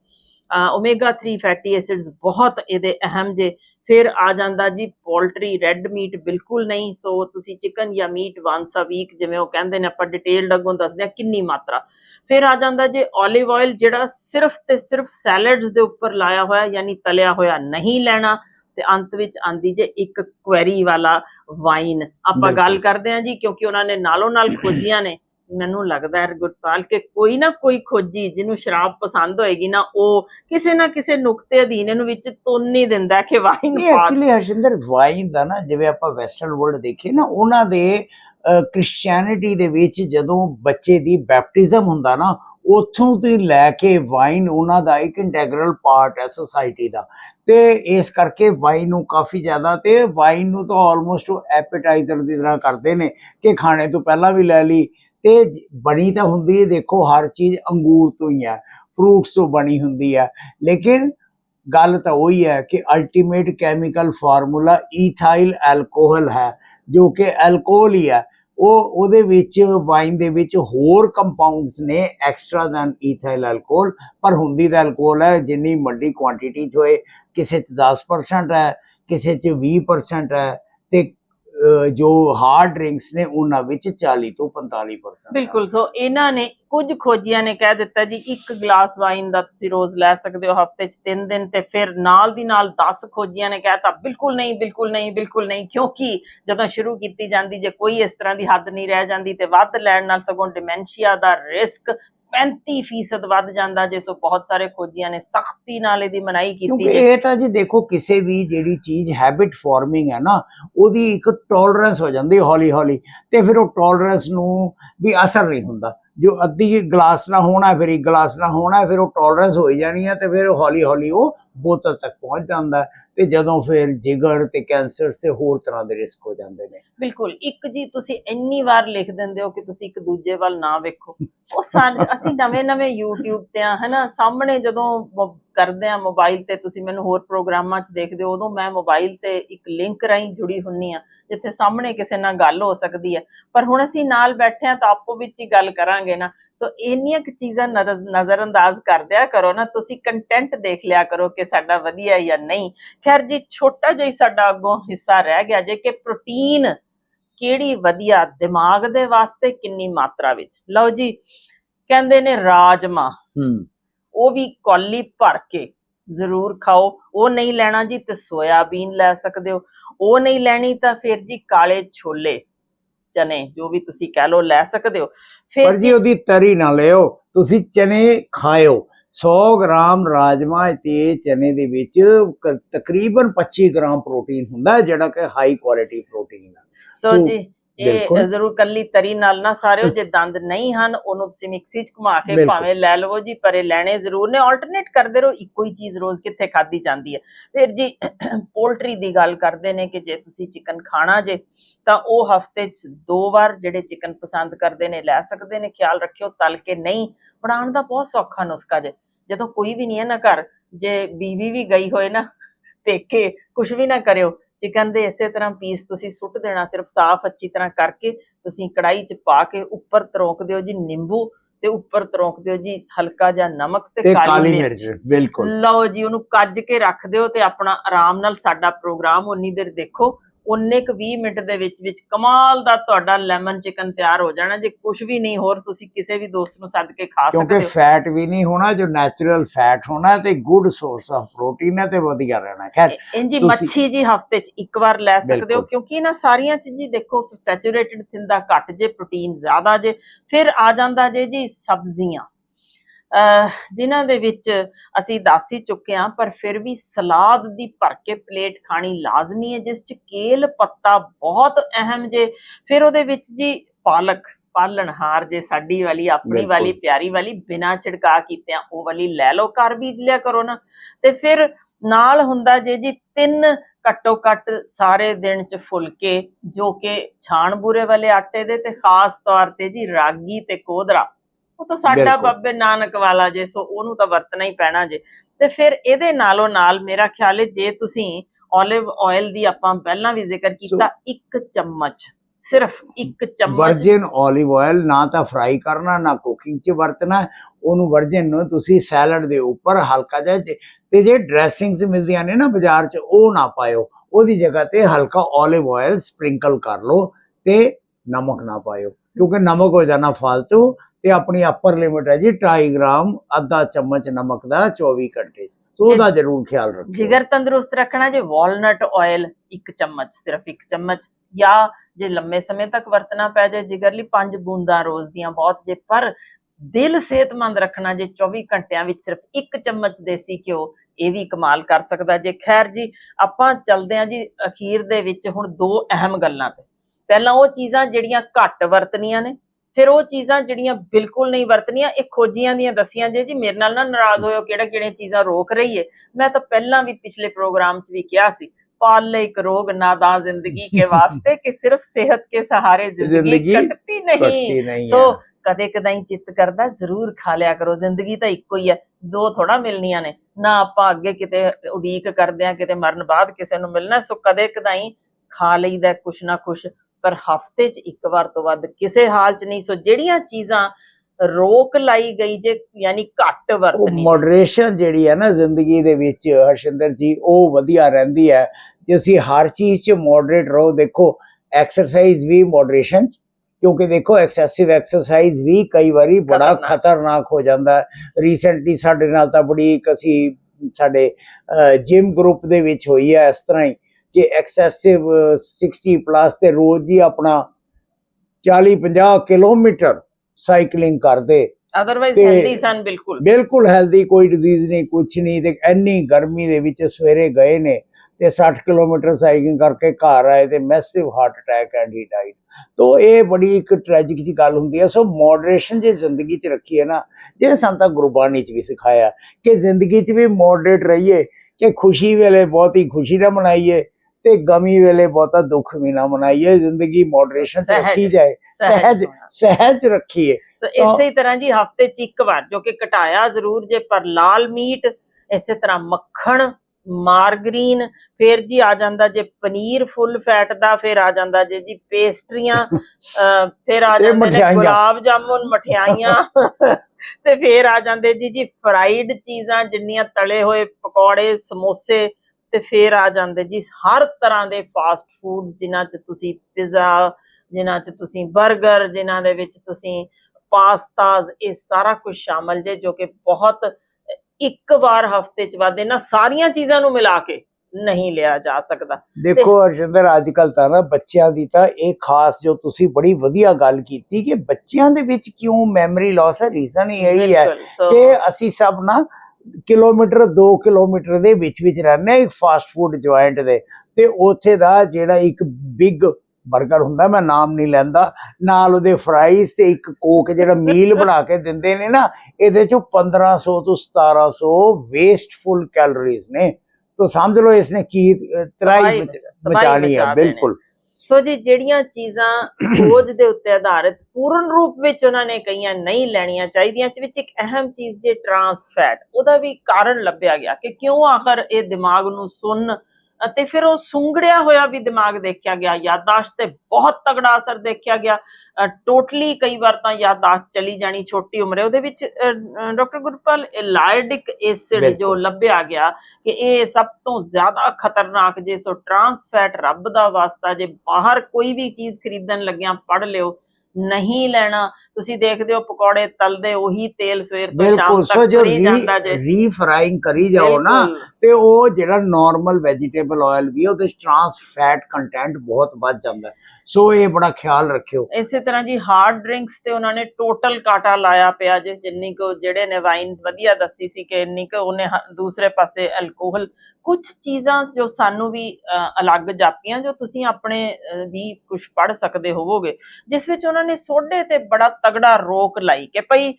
A: ਓਮੇਗਾ 3 ਫੈਟੀ ਐਸਿਡਸ ਬਹੁਤ ਇਹਦੇ ਅਹਿਮ ਜੇ। ਫਿਰ ਆ ਜਾਂਦਾ ਜੀ ਪੋਲਟਰੀ ਰੈੱਡ ਮੀਟ ਬਿਲਕੁਲ ਨਹੀਂ। ਸੋ ਤੁਸੀਂ ਚਿਕਨ ਜਾਂ ਮੀਟ ਵਾਂਸ ਅ ਵੀਕ ਜਿਵੇਂ ਉਹ ਕਹਿੰਦੇ ਨੇ ਆਪਾਂ ਡਿਟੇਲਡ ਅੱਗੋਂ ਦੱਸਦੇ ਆ ਕਿੰਨੀ ਮਾਤਰਾ। ਫਿਰ ਆ ਜਾਂਦਾ ਜੇ 올ਿਵ ਆਇਲ ਜਿਹੜਾ ਸਿਰਫ ਤੇ ਸਿਰਫ ਸੈਲਡਸ ਦੇ ਉੱਪਰ ਲਾਇਆ ਹੋਇਆ ਯਾਨੀ ਤਲਿਆ ਹੋਇਆ ਨਹੀਂ ਲੈਣਾ ਤੇ ਅੰਤ ਵਿੱਚ ਆਂਦੀ ਜੇ ਇੱਕ ਕੁਐਰੀ ਵਾਲਾ ਵਾਈਨ ਆਪਾਂ ਗੱਲ। ਕਰਦੇ ਹਾਂ ਜੀ ਕਿਉਂਕਿ ਉਹਨਾਂ ਨੇ ਨਾਲੋਂ ਨਾਲ ਖੋਜੀਆਂ ਨੇ। ਮੈਨੂੰ ਲੱਗਦਾ ਹੈ ਗੁਰਪਾਲ ਕਿ ਕੋਈ ਨਾ ਕੋਈ ਖੋਜੀ ਜਿਹਨੂੰ ਸ਼ਰਾਬ ਪਸੰਦ ਹੋਏਗੀ ਨਾ ਉਹ ਕਿਸੇ ਨਾ ਕਿਸੇ ਨੁਕਤੇ ਅਧੀਨ ਇਹਨੂੰ ਵਿੱਚ ਤੁੰਨ ਹੀ ਦਿੰਦਾ ਕਿ ਵਾਈਨ ਪਾ
B: ਐਕਚੁਅਲੀ ਹਰਸ਼ਿੰਦਰ ਵਾਈਨ ਦਾ ਨਾ ਜਿਵੇਂ ਆਪਾਂ ਵੈਸਟਰਨ ਵਰਲਡ ਦੇਖੇ ਨਾ ਉਹਨਾਂ ਦੇ ਕ੍ਰਿਸਚੀਅਨਿਟੀ ਦੇ ਵਿੱਚ ਜਦੋਂ ਬੱਚੇ ਦੀ ਬੈਪਟਿਜ਼ਮ ਹੁੰਦਾ ਨਾ, ਉੱਥੋਂ ਤੋਂ ਲੈ ਕੇ ਵਾਈਨ ਉਹਨਾਂ ਦਾ ਇੱਕ ਇੰਟੈਗਰਲ ਪਾਰਟ ਹੈ ਸੋਸਾਇਟੀ ਦਾ। ਤੇ ਇਸ ਕਰਕੇ ਵਾਈਨ ਨੂੰ ਕਾਫੀ ਜ਼ਿਆਦਾ ਤੇ ਵਾਈਨ ਨੂੰ ਤਾਂ ਆਲਮੋਸਟ ਉਹ ਐਪੇਟਾਈਜ਼ਰ ਦੀ ਤਰ੍ਹਾਂ ਕਰਦੇ ਨੇ ਕਿ ਖਾਣੇ ਤੋਂ ਪਹਿਲਾਂ ਵੀ ਲੈ ਲਈ। ਤੇ ਬਣੀ ਤਾਂ ਹੁੰਦੀ ਹੈ, ਦੇਖੋ ਹਰ ਚੀਜ਼ ਅੰਗੂਰ ਤੋਂ ਹੀ ਹੈ ਫਰੂਟਸ ਤੋਂ ਬਣੀ ਹੁੰਦੀ ਹੈ। ਲੇਕਿਨ ਗੱਲ ਤਾਂ ਉਹੀ ਹੈ ਕਿ ultimate chemical formula ethyl alcohol ਹੈ, ਜੋ ਕਿ ਐਲਕੋਹਲ ਹੀ ਹੈ। ਉਹ ਉਹਦੇ ਵਿੱਚ ਵਾਈਨ ਦੇ ਵਿੱਚ ਹੋਰ ਕੰਪਾਊਂਡਸ ਨੇ ਐਕਸਟਰਾ ਦੈਨ ਈਥਾਈਲ ਐਲਕੋਹਲ ਪਰ ਹੁੰਦੀ ਦਾ ਐਲਕੋਹਲ ਹੈ, ਜਿੰਨੀ ਵੱਡੀ ਕੁਆਂਟੀਟੀ 'ਚ ਹੋਏ, ਕਿਸੇ 'ਚ 10% ਹੈ, ਕਿਸੇ 'ਚ 20% ਹੈ ਜੋ ਹਾਰਡ ਡਰਿੰਕਸ ਨੇ ਉਹਨਾਂ ਵਿੱਚ 40 ਤੋਂ 45% ਹੈ।
A: ਬਿਲਕੁਲ ਸੋ ਇਹਨਾਂ ਨੇ ਕੁਝ ਖੋਜੀਆਂ ਨੇ ਕਹਿ ਦਿੱਤਾ ਜੀ ਇੱਕ ਗਲਾਸ ਵਾਈਨ ਦਾ ਤੁਸੀਂ ਰੋਜ਼ ਲੈ ਸਕਦੇ ਹੋ ਹਫ਼ਤੇ 'ਚ 3 ਦਿਨ ਤੇ ਫਿਰ ਨਾਲ ਦੀ ਨਾਲ 10 ਖੋਜੀਆਂ ਨੇ ਕਹਿਤਾ ਬਿਲਕੁਲ ਨਹੀਂ ਬਿਲਕੁਲ ਨਹੀਂ ਬਿਲਕੁਲ ਨਹੀਂ ਕਿਉਂਕਿ ਜਦੋਂ ਸ਼ੁਰੂ ਕੀਤੀ ਜਾਂਦੀ ਜੇ ਕੋਈ ਇਸ ਤਰ੍ਹਾਂ ਦੀ ਹੱਦ ਨਹੀਂ ਰਹਿ ਜਾਂਦੀ ਤੇ ਵੱਧ ਲੈਣ ਨਾਲ ਸਗੋਂ ਡਿਮੈਂਸ਼ੀਆ ਦਾ ਰਿਸਕ 35% ਵੱਧ ਜਾਂਦਾ ਜੇ ਸੋ ਬਹੁਤ ਸਾਰੇ ਖੋਜੀਆਂ ਨੇ। ਸਖਤੀ ਨਾਲ ਇਹਦੀ ਮਨਾਈ
B: ਕਿਉਂਕਿ
A: ਕੀਤੀ ਜੇ
B: ਇਹ ਤਾਂ ਜੀ ਦੇਖੋ ਕਿਸੇ ਵੀ ਜਿਹੜੀ ਚੀਜ਼ ਹੈਬਿਟ ਫਾਰਮਿੰਗ ਹੈ ਨਾ ਉਹਦੀ ਇੱਕ ਟੋਲਰੈਂਸ ਹੋ ਜਾਂਦੀ ਹੌਲੀ ਹੌਲੀ ਤੇ ਫਿਰ ਉਹ ਟੋਲਰੈਂਸ ਨੂੰ ਵੀ ਅਸਰ ਨਹੀਂ ਹੁੰਦਾ। ਜੋ ਅੱਧੀ ਗਲਾਸ ਨਾ ਹੋਣਾ ਫਿਰ ਇੱਕ ਗਲਾਸ ਨਾ ਹੋਣਾ ਫਿਰ ਉਹ ਟੋਲਰੈਂਸ ਹੋਈ ਜਾਣੀ ਹੈ ਤੇ ਫਿਰ ਹੌਲੀ ਹੌਲੀ ਉਹ ਬੋਤਲ ਤੱਕ ਪਹੁੰਚ ਜਾਂਦਾ ਹੈ। ਤੇ ਜਦੋਂ ਫਿਰ ਜਿਗਰ ਤੇ ਕੈਂਸਰ ਤੇ ਹੋਰ ਤਰ੍ਹਾਂ ਦੇ ਰਿਸਕ ਹੋ ਜਾਂਦੇ ਨੇ।
A: ਬਿਲਕੁਲ, ਇੱਕ ਜੀ ਤੁਸੀਂ ਇੰਨੀ ਵਾਰ ਲਿਖ ਦਿੰਦੇ ਹੋ ਕਿ ਤੁਸੀਂ ਇੱਕ ਦੂਜੇ ਵੱਲ ਨਾ ਵੇਖੋ। ਉਹ ਸਾਰੇ ਅਸੀਂ ਨਵੇਂ ਨਵੇਂ YouTube ਤੇ ਆ, ਹਨਾ, ਸਾਹਮਣੇ ਜਦੋਂ ਮ- ਕਰਦੇ ਆ ਮੋਬਾਈਲ ਤੇ, ਤੁਸੀਂ ਮੈਨੂੰ ਹੋਰ ਪ੍ਰੋਗਰਾਮਾਂ 'ਚ ਦੇਖਦੇ ਹੋ, ਉਦੋਂ ਮੈਂ ਮੋਬਾਈਲ ਤੇ ਇੱਕ ਲਿੰਕ ਰਾਹੀਂ ਜੁੜੀ ਹੁੰਨੀ ਆ, ਜਿੱਥੇ ਸਾਹਮਣੇ ਕਿਸੇ ਨਾਲ ਗੱਲ ਹੋ ਸਕਦੀ ਹੈ ਪਰ ਹੁਣ ਅਸੀਂ ਨਾਲ ਬੈਠੇ ਆ ਤਾਂ ਆਪੋ ਵਿੱਚ ਹੀ ਗੱਲ ਕਰਾਂਗੇ ਨਾ। ਸੋ ਇੰਨੀਆਂ ਕੁ ਚੀਜ਼ਾਂ ਨਜ਼ਰ ਅੰਦਾਜ਼ ਕਰ ਕਰੋ ਨਾ, ਤੁਸੀਂ ਕੰਟੈਂਟ ਦੇਖ ਲਿਆ ਕਰੋ ਕਿ ਸਾਡਾ ਵਧੀਆ ਜਾਂ ਨਹੀਂ। ਖੈਰ ਜੀ, ਛੋਟਾ ਜਿਹਾ ਸਾਡਾ ਅੱਗੋਂ ਹਿੱਸਾ ਰਹਿ ਗਿਆ ਜੇ ਕਿ ਪ੍ਰੋਟੀਨ ਕਿਹੜੀ ਵਧੀਆ ਦਿਮਾਗ ਦੇ ਵਾਸਤੇ ਕਿੰਨੀ ਮਾਤਰਾ ਵਿੱਚ। ਲਓ ਜੀ, ਕਹਿੰਦੇ ਨੇ ਰਾਜਮਾ।
B: ਹੂੰ।
A: ਉਹ ਵੀ ਕੌਲੀ ਭਰ ਕੇ ਜ਼ਰੂਰ ਖਾਓ। ਉਹ ਨਹੀਂ ਲੈਣਾ ਜੀ ਤੇ ਸੋਇਆਬੀਨ ਲੈ ਸਕਦੇ ਹੋ। ਉਹ ਨਹੀਂ ਲੈਣੀ ਤਾਂ ਫਿਰ ਜੀ ਕਾਲੇ ਛੋਲੇ ਚਨੇ ਜੋ ਵੀ ਤੁਸੀਂ ਕਹਿ ਲਓ ਲੈ ਸਕਦੇ ਹੋ। ਫਿਰ
B: ਪਰ ਜੀ ਉਹਦੀ ਤਰੀ ਨਾ ਲਿਓ। ਤੁਸੀਂ ਚਨੇ ਖਾਇਓ। 100 ਗ੍ਰਾਮ ਰਾਜਮਾ ਤੇ ਚਨੇ ਦੇ ਵਿੱਚ ਕ- ਤਕਰੀਬਨ 25 ਗ੍ਰਾਮ ਪ੍ਰੋਟੀਨ ਹੁੰਦਾ ਹੈ, ਜਿਹੜਾ ਕਿ ਹਾਈ ਕੁਆਲਿਟੀ ਪ੍ਰੋਟੀਨ ਹੈ
A: ਸੋ
B: ਸੋ,
A: ਜੀ। ਇਹ
B: ਬਿਲਕੁਲ।
A: ਜ਼ਰੂਰ ਕੱਲੀ ਤਰੀ ਨਾਲ ਨਾ ਸਾਰਿਓ ਜੇ ਦੰਦ ਨਹੀਂ ਹਨ ਉਹਨੂੰ ਤੁਸੀਂ ਮਿਕਸੀ 'ਚ ਘੁਮਾ ਕੇ
B: ਬਿਲਕੁਲ।
A: ਭਾਵੇਂ ਲੈ ਲਵੋ ਜੀ ਪਰ ਇਹ ਲੈਣੇ ਜ਼ਰੂਰ ਨੇ ਆਲਟਰਨੇਟ ਕਰਦੇ ਰਹੋ ਇੱਕੋ ਹੀ ਚੀਜ਼ ਰੋਜ਼ ਕਿੱਥੇ ਖਾਦੀ ਜਾਂਦੀ ਹੈ ਫਿਰ ਜੀ ਪੋਲਟਰੀ ਦੀ ਗੱਲ ਕਰਦੇ ਨੇ ਕਿ ਜੇ ਤੁਸੀਂ ਚਿਕਨ ਖਾਣਾ ਜੇ ਤਾਂ ਉਹ ਹਫ਼ਤੇ 'ਚ ਦੋ ਵਾਰ ਜਿਹੜੇ ਚਿਕਨ ਪਸੰਦ ਕਰਦੇ ਨੇ ਲੈ ਸਕਦੇ ਨੇ ਖਿਆਲ ਰੱਖਿਓ ਤਲ ਕੇ ਨਹੀਂ ਬਣਾਉਣ ਦਾ ਬਹੁਤ ਸੌਖਾ ਨੁਸਖਾ ਜੇ ਜਦੋਂ ਕੋਈ ਵੀ ਨਹੀਂ ਹੈ ਨਾ ਘਰ ਜੇ ਬੀਵੀ ਵੀ ਗਈ ਹੋਏ ਨਾ ਪੇਕੇ ਕੁਝ ਵੀ ਨਾ ਕਰਿਓ ਚਿਕਨ ਦੇ ਇਸੇ ਤਰ੍ਹਾਂ ਪੀਸ ਤੁਸੀਂ ਸੁੱਟ ਦੇਣਾ ਸਿਰਫ ਸਾਫ਼ ਅੱਛੀ ਤਰ੍ਹਾਂ ਕਰਕੇ ਤੁਸੀਂ ਕੜਾਈ 'ਚ ਪਾ ਕੇ ਉੱਪਰ ਤਰੋਕ ਦਿਓ ਜੀ ਨਿੰਬੂ ਤੇ ਉੱਪਰ ਤਰੋਕ ਦਿਓ ਜੀ ਹਲਕਾ ਜਿਹਾ ਨਮਕ
B: ਤੇ ਕਾਲੀ ਮਿਰਚ। ਬਿਲਕੁਲ।
A: ਲਓ ਜੀ ਉਹਨੂੰ ਕੱਜ ਕੇ ਰੱਖ ਦਿਓ ਤੇ ਆਪਣਾ ਆਰਾਮ ਨਾਲ ਸਾਡਾ ਪ੍ਰੋਗਰਾਮ ਉਨੀ ਦੇਰ ਦੇਖੋ। ਉਨੇ ਕੁ 20 ਮਿੰਟ ਦੇ ਵਿੱਚ ਵਿੱਚ ਕਮਾਲ ਦਾ ਤੁਹਾਡਾ ਲੈਮਨ ਚਿਕਨ ਤਿਆਰ ਹੋ ਜਾਣਾ ਜੇ ਕੁਝ ਵੀ ਨਹੀਂ ਹੋਰ ਤੁਸੀਂ ਕਿਸੇ ਵੀ ਦੋਸਤ ਨੂੰ ਸੱਦ ਕੇ ਖਾ
B: ਕਿਉਂਕਿ
A: ਸਕਦੇ ਹੋ।
B: ਫੈਟ ਵੀ ਨਹੀਂ ਹੋਣਾ ਜੋ ਨੈਚੁਰਲ ਫੈਟ ਹੋਣਾ ਤੇ ਗੁੱਡ ਸੋਰਸ ਆਫ ਪ੍ਰੋਟੀਨ ਹੈ ਤੇ ਵਧੀਆ ਰਹਿਣਾ। ਖੈਰ
A: ਇੰਜੀ ਮੱਛੀ ਜੀ ਹਫ਼ਤੇ 'ਚ ਇੱਕ ਵਾਰ ਲੈ ਸਕਦੇ ਹੋ। ਕਿਉਂਕਿ ਇਹਨਾਂ ਸਾਰੀਆਂ 'ਚ ਜੀ ਦੇਖੋ ਸੈਚੂਰੇਟਡ ਥਿੰਦਾ ਘੱਟ ਜੇ ਪ੍ਰੋਟੀਨ ਜ਼ਿਆਦਾ ਜੇ ਫਿਰ ਆ ਜਾਂਦਾ ਜੇ ਜੀ ਸਬਜ਼ੀਆਂ। ਜਿਨ੍ਹਾਂ ਦੇ ਵਿੱਚ ਅਸੀਂ ਦੱਸ ਹੀ ਚੁੱਕੇ ਹਾਂ ਪਰ ਫਿਰ ਵੀ ਸਲਾਦ ਦੀ ਭਰ ਕੇ ਪਲੇਟ ਖਾਣੀ ਲਾਜ਼ਮੀ ਹੈ ਜਿਸ 'ਚ ਕੇਲ ਪੱਤਾ ਬਹੁਤ ਅਹਿਮ ਜੇ। ਫਿਰ ਉਹਦੇ ਵਿੱਚ ਜੀ ਪਾਲਕ ਪਾਲਣਹਾਰ ਜੇ ਸਾਡੀ ਵਾਲੀ ਆਪਣੀ। ਵਾਲੀ ਪਿਆਰੀ ਵਾਲੀ ਬਿਨਾ ਛਿੜਕਾ ਕੀਤਿਆਂ ਉਹ ਵਾਲੀ ਲੈ ਲਓ ਘਰ ਬੀਜ ਲਿਆ ਕਰੋ ਨਾ। ਤੇ ਫਿਰ ਨਾਲ ਹੁੰਦਾ ਜੇ ਜੀ ਤਿੰਨ ਘੱਟੋ ਘੱਟ ਸਾਰੇ ਦਿਨ ਚ ਫੁਲਕੇ ਜੋ ਕਿ ਛਾਣ ਬੂਰੇ ਵਾਲੇ ਆਟੇ ਦੇ ਤੇ ਖਾਸ ਤੌਰ ਤੇ ਜੀ ਰਾਗੀ ਤੇ ਕੋਦਰਾ। ਉਹ ਤਾਂ ਸਾਡਾ ਬਾਬੇ ਨਾਨਕ ਵਾਲਾ ਜੇ ਸੋ ਉਹਨੂੰ ਤਾਂ ਵਰਤਣਾ ਹੀ ਪੈਣਾ ਜੇ। ਤੇ ਫਿਰ ਇਹਦੇ ਨਾਲੋਂ ਨਾਲ ਮੇਰਾ ਖਿਆਲ ਹੈ ਜੇ ਤੁਸੀਂ ਓਲਿਵ ਆਇਲ ਦੀ ਆਪਾਂ ਪਹਿਲਾਂ ਵੀ ਜ਼ਿਕਰ ਕੀਤਾ ਇੱਕ ਚਮਚ ਸਿਰਫ ਇੱਕ ਚਮਚ।
B: ਵਰਜਨ 올ਿਵ ਆਇਲ ਨਾ ਤਾਂ ਫਰਾਈ ਕਰਨਾ ਨਾ ਕੁਕਿੰਗ 'ਚ ਵਰਤਣਾ ਉਹਨੂੰ ਵਰਜਨ ਨੂੰ ਤੁਸੀਂ ਸੈਲਡ ਦੇ ਉੱਪਰ ਹਲਕਾ ਜਿਹਾ ਤੇ ਜੇ ਡਰੈਸਿੰਗਸ ਮਿਲਦੀਆਂ ਨੇ ਨਾ ਬਾਜ਼ਾਰ 'ਚ ਉਹ ਨਾ ਪਾਇਓ। ਉਹਦੀ ਜਗ੍ਹਾ ਤੇ ਹਲਕਾ 올ਿਵ ਆਇਲ ਸਪ੍ਰਿੰਕਲ ਕਰ ਲਓ ਤੇ ਨਮਕ ਨਾ ਪਾਇਓ। ਕਿਉਂਕਿ ਨਮਕ ਹੋ ਜਾਣਾ ਫालतू ਤੇ ਆਪਣੀ ਅਪਰ ਲਿਮਿਟ ਹੈ ਜੀ 2.5 ਗ੍ਰਾਮ ਅੱਧਾ ਚਮਚ ਨਮਕ ਦਾ 24 ਘੰਟੇ 'ਚ। ਸੋ ਉਹਦਾ ਜ਼ਰੂਰ ਖਿਆਲ ਰੱਖਿਓ।
A: ਜਿਗਰ ਤੰਦਰੁਸਤ ਰੱਖਣਾ ਜੇ ਵਾਲਨਟ ਆਇਲ ਇੱਕ ਚਮਚ ਸਿਰਫ ਇੱਕ ਚਮਚ ਜਾਂ ਜੇ ਲੰਮੇ ਸਮੇਂ ਤੱਕ ਵਰਤਣਾ ਪੈ ਜਾਏ ਜਿਗਰ ਲਈ ਪੰਜ ਬੂੰਦਾਂ ਰੋਜ਼ ਦੀਆਂ ਬਹੁਤ ਜੇ ਪਰ ਦਿਲ ਸਿਹਤਮੰਦ ਰੱਖਣਾ ਜੇ 24 ਘੰਟਿਆਂ ਵਿੱਚ ਸਿਰਫ ਇੱਕ ਚਮਚ ਦੇਸੀ ਘਿਓ ਇਹ ਵੀ ਕਮਾਲ ਕਰ ਸਕਦਾ ਜੇ। ਖੈਰ ਜੀ ਆਪਾਂ ਚੱਲਦੇ ਹਾਂ ਜੀ ਅਖੀਰ ਦੇ ਵਿੱਚ ਹੁਣ ਦੋ ਅਹਿਮ ਗੱਲਾਂ ਤੇ। ਪਹਿਲਾਂ ਉਹ ਚੀਜ਼ਾਂ ਜਿਹੜੀਆਂ ਘੱਟ ਵਰਤਣੀਆਂ ਨੇ ਫਿਰ ਉਹ ਚੀਜ਼ਾਂ ਜਿਹੜੀਆਂ ਬਿਲਕੁਲ ਨਹੀਂ ਵਰਤਣੀਆਂ ਇਹ ਖੋਜੀਆਂ ਦੀਆਂ ਦਸੀਆਂ ਜੇ ਜੀ ਮੇਰੇ ਨਾਲ ਨਾ ਨਾਰਾਜ਼ ਹੋਇਓ ਕਿਹੜਾ ਕਿਹੜੀਆਂ ਚੀਜ਼ਾਂ ਰੋਕ ਰਹੀ ਏ ਮੈਂ ਤਾਂ ਪਹਿਲਾਂ ਵੀ ਪਿਛਲੇ ਪ੍ਰੋਗਰਾਮ 'ਚ ਵੀ ਕਿਹਾ ਸੀ पाल ले एक रोग नादान जिंदगी के वास्ते कि सिर्फ सेहत के सहारे जिंदगी
B: ਜ਼ਿੰਦਗੀ
A: कटती नहीं
B: ਕੱਟਦੀ ਨਹੀਂ
A: ਸੋ
B: ਹੈ
A: ਕਦੇ ਕਦਾਈ ਚਿੱਤ ਕਰਦਾ ਜ਼ਰੂਰ ਖਾ ਲਿਆ ਕਰੋ ਜ਼ਿੰਦਗੀ ਤਾਂ ਇੱਕੋ ਹੀ ਹੈ ਦੋ ਥੋੜਾ ਮਿਲਣੀਆਂ ਨੇ ਨਾ ਆਪਾਂ ਅੱਗੇ ਕਿਤੇ ਉਡੀਕ ਕਰਦੇ ਆ ਕਿਤੇ ਮਰਨ ਬਾਅਦ ਕਿਸੇ ਨੂੰ ਮਿਲਣਾ ਸੋ ਕਦੇ ਕਦਾਈ ਖਾ ਲਈਦਾ ਕੁਛ ਨਾ ਕੁਛ ਪਰ ਹਫ਼ਤੇ 'ਚ ਇੱਕ ਵਾਰ ਤੋਂ ਵੱਧ ਕਿਸੇ ਹਾਲ 'ਚ ਨਹੀਂ। ਸੋ ਜਿਹੜੀਆਂ ਚੀਜ਼ਾਂ ਰੋਕ ਲਾਈ ਗਈ ਜੇ ਯਾਨੀ ਘੱਟ ਵਰਤਣੀ
B: ਮੋਡਰੇਸ਼ਨ ਜਿਹੜੀ ਹੈ ਨਾ ਜ਼ਿੰਦਗੀ ਦੇ ਵਿੱਚ ਹਰਸ਼ਿੰਦਰ ਜੀ ਉਹ ਵਧੀਆ ਰਹਿੰਦੀ ਹੈ। ਜੇ ਅਸੀਂ ਹਰ ਚੀਜ਼ 'ਚ ਮੋਡਰੇਟ ਰਹੋ ਦੇਖੋ ਐਕਸਰਸਾਈਜ਼ ਵੀ ਮੋਡਰੇਸ਼ਨ 'ਚ ਕਿਉਂਕਿ ਦੇਖੋ ਐਕਸੈਸਿਵ ਐਕਸਰਸਾਈਜ਼ ਵੀ ਕਈ ਵਾਰੀ ਬੜਾ
A: ਖਤਰਨਾਕ।
B: ਖਤਰਨਾਕ ਹੋ ਜਾਂਦਾ ਹੈ। ਰੀਸੈਂਟਲੀ ਸਾਡੇ ਨਾਲ ਤਾਂ ਬੜੀ ਇੱਕ ਅਸੀਂ ਸਾਡੇ ਜਿਮ ਗਰੁੱਪ ਦੇ ਵਿੱਚ ਹੋਈ ਹੈ ਇਸ ਤਰ੍ਹਾਂ ਹੀ। ਕਿ ਐਕਸੈਸਿਵ 60 ਪਲੱਸ ਤੇ ਰੋਜ਼ ਹੀ ਆਪਣਾ 40 50 ਕਿਲੋਮੀਟਰ ਸਾਈਕਲਿੰਗ ਕਰਦੇ।
A: ਅਦਰਵਾਈਜ਼ ਹੈਲਦੀ ਸਨ ਬਿਲਕੁਲ।
B: ਬਿਲਕੁਲ ਹੈਲਦੀ ਕੋਈ ਡਿਜ਼ੀਜ਼ ਨਹੀਂ ਕੁਛ ਨਹੀਂ। ਤੇ ਇੰਨੀ ਗਰਮੀ ਦੇ ਵਿੱਚ ਸਵੇਰੇ ਗਏ ਨੇ ਤੇ 60 ਕਿਲੋਮੀਟਰ ਸਾਈਕਲਿੰਗ ਕਰਕੇ ਘਰ ਆਏ ਤੇ massive heart attack and he died ਤੋ ਇਹ ਬੜੀ ਇੱਕ ਟ੍ਰੈਜਿਕ ਜੀ ਗੱਲ ਹੁੰਦੀ ਹੈ। ਸੋ ਮੋਡਰੇਸ਼ਨ ਜੇ ਜ਼ਿੰਦਗੀ 'ਚ ਰੱਖੀ ਹੈ ਨਾ ਜਿਹੜੇ ਸੰਤਾਂ ਗੁਰਬਾਣੀ 'ਚ ਵੀ ਸਿਖਾਇਆ ਕਿ ਜ਼ਿੰਦਗੀ 'ਚ ਵੀ ਮੋਡਰੇਟ ਰਹੀਏ ਕਿ ਖੁਸ਼ੀ ਵੇਲੇ ਬਹੁਤੀ ਖੁਸ਼ੀ ਨਾ ਮਨਾਈਏ। ਤੇ ਗਮੀ ਵੇਲੇ ਬਹੁਤਾ ਦੁੱਖ ਵੀ ਨਾ ਮਨਾਈਏ ਜ਼ਿੰਦਗੀ ਮੋਡਰੇਸ਼ਨ। ਰੱਖੀ ਜਾਏ ਸਹਿਜ। ਸਹਿਜ ਰੱਖੀਏ
A: ਸੋ ਇਸੇ ਤਰ੍ਹਾਂ ਜੀ ਹਫ਼ਤੇ ਚ ਇੱਕ ਵਾਰ ਜੋ ਕਿ ਘਟਾਇਆ ਜ਼ਰੂਰ ਜੇ ਪਰ ਲਾਲ ਮੀਟ ਇਸੇ ਤਰ੍ਹਾਂ ਮੱਖਣ ਮਾਰਗਰੀਨ ਫਿਰ ਜੀ ਆ ਜਾਂਦਾ ਜੇ ਪਨੀਰ ਫੁੱਲ ਫੈਟ ਦਾ ਫਿਰ ਆ ਜਾਂਦਾ ਜੇ ਜੀ ਪੇਸਟਰੀਆਂ ਫਿਰ ਆ ਜਾਂਦੇ ਨੇ। ਗੁਲਾਬ ਜਾਮੁਨ ਮਠਿਆਈਆਂ ਤੇ ਫਿਰ ਆ ਜਾਂਦੇ ਜੀ ਜੀ ਫਰਾਈਡ ਚੀਜ਼ਾਂ ਜਿੰਨੀਆਂ ਤਲੇ ਹੋਏ ਪਕੌੜੇ ਸਮੋਸੇ ਤੇ ਫਿਰ ਆ ਜਾਂਦੇ ਜੀ। ਹਰ ਤਰ੍ਹਾਂ ਦੇ ਫਾਸਟ ਫੂਡ ਜਿਨ੍ਹਾਂ 'ਚ ਤੁਸੀਂ ਪਿਜ਼ਾ ਜਿਨ੍ਹਾਂ 'ਚ ਤੁਸੀਂ 버ਗਰ ਜਿਨ੍ਹਾਂ ਦੇ ਵਿੱਚ ਤੁਸੀਂ ਪਾਸਤਾਜ਼ ਇਹ ਸਾਰਾ ਕੁਝ ਸ਼ਾਮਲ ਜੇ ਜੋ ਕਿ ਬਹੁਤ ਇੱਕ ਵਾਰ ਹਫ਼ਤੇ 'ਚ ਵੱਧ ਇਹਨਾਂ ਸਾਰੀਆਂ ਚੀਜ਼ਾਂ ਨੂੰ ਮਿਲਾ ਕੇ ਨਹੀਂ ਲਿਆ ਜਾ ਸਕਦਾ।
B: ਦੇਖੋ ਅਰਜਿੰਦਰ ਅੱਜ ਕੱਲ ਤਾਂ ਨਾ ਬੱਚਿਆਂ ਦੀ ਤਾਂ ਇਹ ਖਾਸ ਜੋ ਤੁਸੀਂ ਬੜੀ ਵਧੀਆ ਗੱਲ ਕੀਤੀ ਕਿ ਬੱਚਿਆਂ ਦੇ ਵਿੱਚ ਕਿਉਂ ਮੈਮਰੀ ਲਾਸ ਹੈ? ਰੀਜ਼ਨ ਹੀ ਇਹੀ ਹੈ
A: ਸੋ
B: ਕਿ ਅਸੀਂ ਸਭ ਨਾ ਕਿਲੋਮੀਟਰ 2 ਕਿਲੋਮੀਟਰ ਦੇ ਵਿੱਚ ਵਿੱਚ ਰਹਿੰਦੇ ਇੱਕ ਫਾਸਟ ਫੂਡ ਜੁਆਇੰਟ ਦੇ। ਤੇ ਉੱਥੇ ਦਾ ਜਿਹੜਾ ਇੱਕ ਬਿਗ 버ਗਰ ਹੁੰਦਾ ਮੈਂ ਨਾਮ ਨਹੀਂ ਲੈਂਦਾ ਨਾਲ ਉਹਦੇ ਫਰਾਈਜ਼ ਤੇ ਇੱਕ ਕੋਕ ਜਿਹੜਾ ਮੀਲ ਬਣਾ ਕੇ ਦਿੰਦੇ ਨੇ ਨਾ ਇਹਦੇ ਚੋਂ 1500 ਤੋਂ 1700 ਵੇਸਟਫੁਲ ਕੈਲੋਰੀਜ਼ ਨੇ। ਤਾਂ ਸਮਝ ਲਓ ਇਸਨੇ ਕੀ ਤਰਾਈ ਮਚਾਣੀ ਹੈ। ਬਿਲਕੁਲ।
A: ਸੋ ਜੀ ਜਿਹੜੀਆਂ ਚੀਜ਼ਾਂ ਖੋਜ ਦੇ ਉੱਤੇ ਆਧਾਰਿਤ ਪੂਰਨ ਰੂਪ ਵਿੱਚ ਉਹਨਾਂ ਨੇ ਕਹੀਆਂ ਨਹੀਂ ਲੈਣੀਆਂ ਚਾਹੀਦੀਆਂ ਚ ਵਿੱਚ ਇੱਕ ਅਹਿਮ ਚੀਜ਼ ਜੇ ਟਰਾਂਸ ਫੈਟ ਉਹਦਾ ਵੀ ਕਾਰਨ ਲੱਭਿਆ ਗਿਆ ਕਿ ਕਿਉਂ ਆਖਰ ਇਹ ਦਿਮਾਗ ਨੂੰ ਸੁੰਨ ਅਤੇ ਫਿਰ ਉਹ ਸੁੰਗੜਿਆ ਹੋਇਆ ਵੀ ਦਿਮਾਗ ਦੇਖਿਆ ਗਿਆ ਯਾਦਾਸ਼ਤ ਤੇ ਬਹੁਤ ਤਗੜਾ ਅਸਰ ਦੇਖਿਆ ਗਿਆ ਟੋਟਲੀ ਕਈ ਵਾਰ ਤਾਂ ਯਾਦਾਸ਼ਤ ਚਲੀ ਜਾਣੀ ਛੋਟੀ ਉਮਰੇ ਉਹਦੇ ਵਿੱਚ ਡਾਕਟਰ ਗੁਰਪਾਲ ਲਾਇਡਿਕ ਐਸਿਡ। ਜੋ ਲੱਭਿਆ ਗਿਆ ਕਿ ਇਹ ਸਭ ਤੋਂ ਜ਼ਿਆਦਾ ਖਤਰਨਾਕ ਜੇ ਸੋ ਟਰਾਂਸ ਫੈਟ ਰੱਬ ਦਾ ਵਾਸਤਾ ਜੇ ਬਾਹਰ ਕੋਈ ਵੀ ਚੀਜ਼ ਖਰੀਦਣ ਲੱਗਿਆ ਪੜ ਲਿਓ ਨਹੀਂ ਲੈਣਾ ਤੁਸੀਂ ਦੇਖਦੇ ਹੋ ਪਕੌੜੇ ਤਲਦੇ ਉਹੀ ਤੇਲ ਸਵੇਰ ਤੋਂ ਸ਼ਾਮ ਤੱਕ ਕਰੀ ਜਾਂਦਾ ਜੇ
B: ਰੀਫਰਾਈਂਗ ਕਰੀ ਜਾਓ ਨਾ। ਤੇ ਉਹ ਜਿਹੜਾ ਨਾਰਮਲ ਵੈਜੀਟੇਬਲ ਆਇਲ ਵੀ ਉਹਦੇ ਟ੍ਰਾਂਸ ਫੈਟ ਕੰਟੈਂਟ ਬਹੁਤ ਵੱਧ ਜਾਂਦਾ ਹੈ। ਸੋ ਇਹ ਬੜਾ ਖਿਆਲ ਰੱਖਿਓ।
A: ਇਸੇ ਤਰ੍ਹਾਂ ਜੀ ਹਾਰਡ ਡਰਿੰਕਸ ਤੇ ਉਹਨਾਂ ਨੇ ਟੋਟਲ ਕਾਟਾ ਲਾਇਆ ਪਿਆ ਜੇ, ਜਿੰਨੀ ਕੋ ਜਿਹੜੇ ਨੇ ਵਾਈਨ ਵਧੀਆ ਦੱਸੀ ਸੀ ਕਿ ਇੰਨੀ ਕੋ ਉਹਨੇ ਦੂਸਰੇ ਪਾਸੇ ਅਲਕੋਹਲ ਕੁਝ ਚੀਜ਼ਾਂ ਜੋ ਸਾਨੂੰ ਵੀ ਅਲੱਗ ਜਾਪੀਆਂ ਜੋ ਤੁਸੀਂ ਆਪਣੇ ਵੀ ਕੁਝ ਪੜ ਸਕਦੇ ਹੋਵੋਗੇ, ਜਿਸ ਵਿੱਚ ਉਹਨਾਂ ਨੇ ਸੋਡੇ ਤੇ ਬੜਾ ਤਗੜਾ ਰੋਕ ਲਾਈ ਕਿ ਭਈ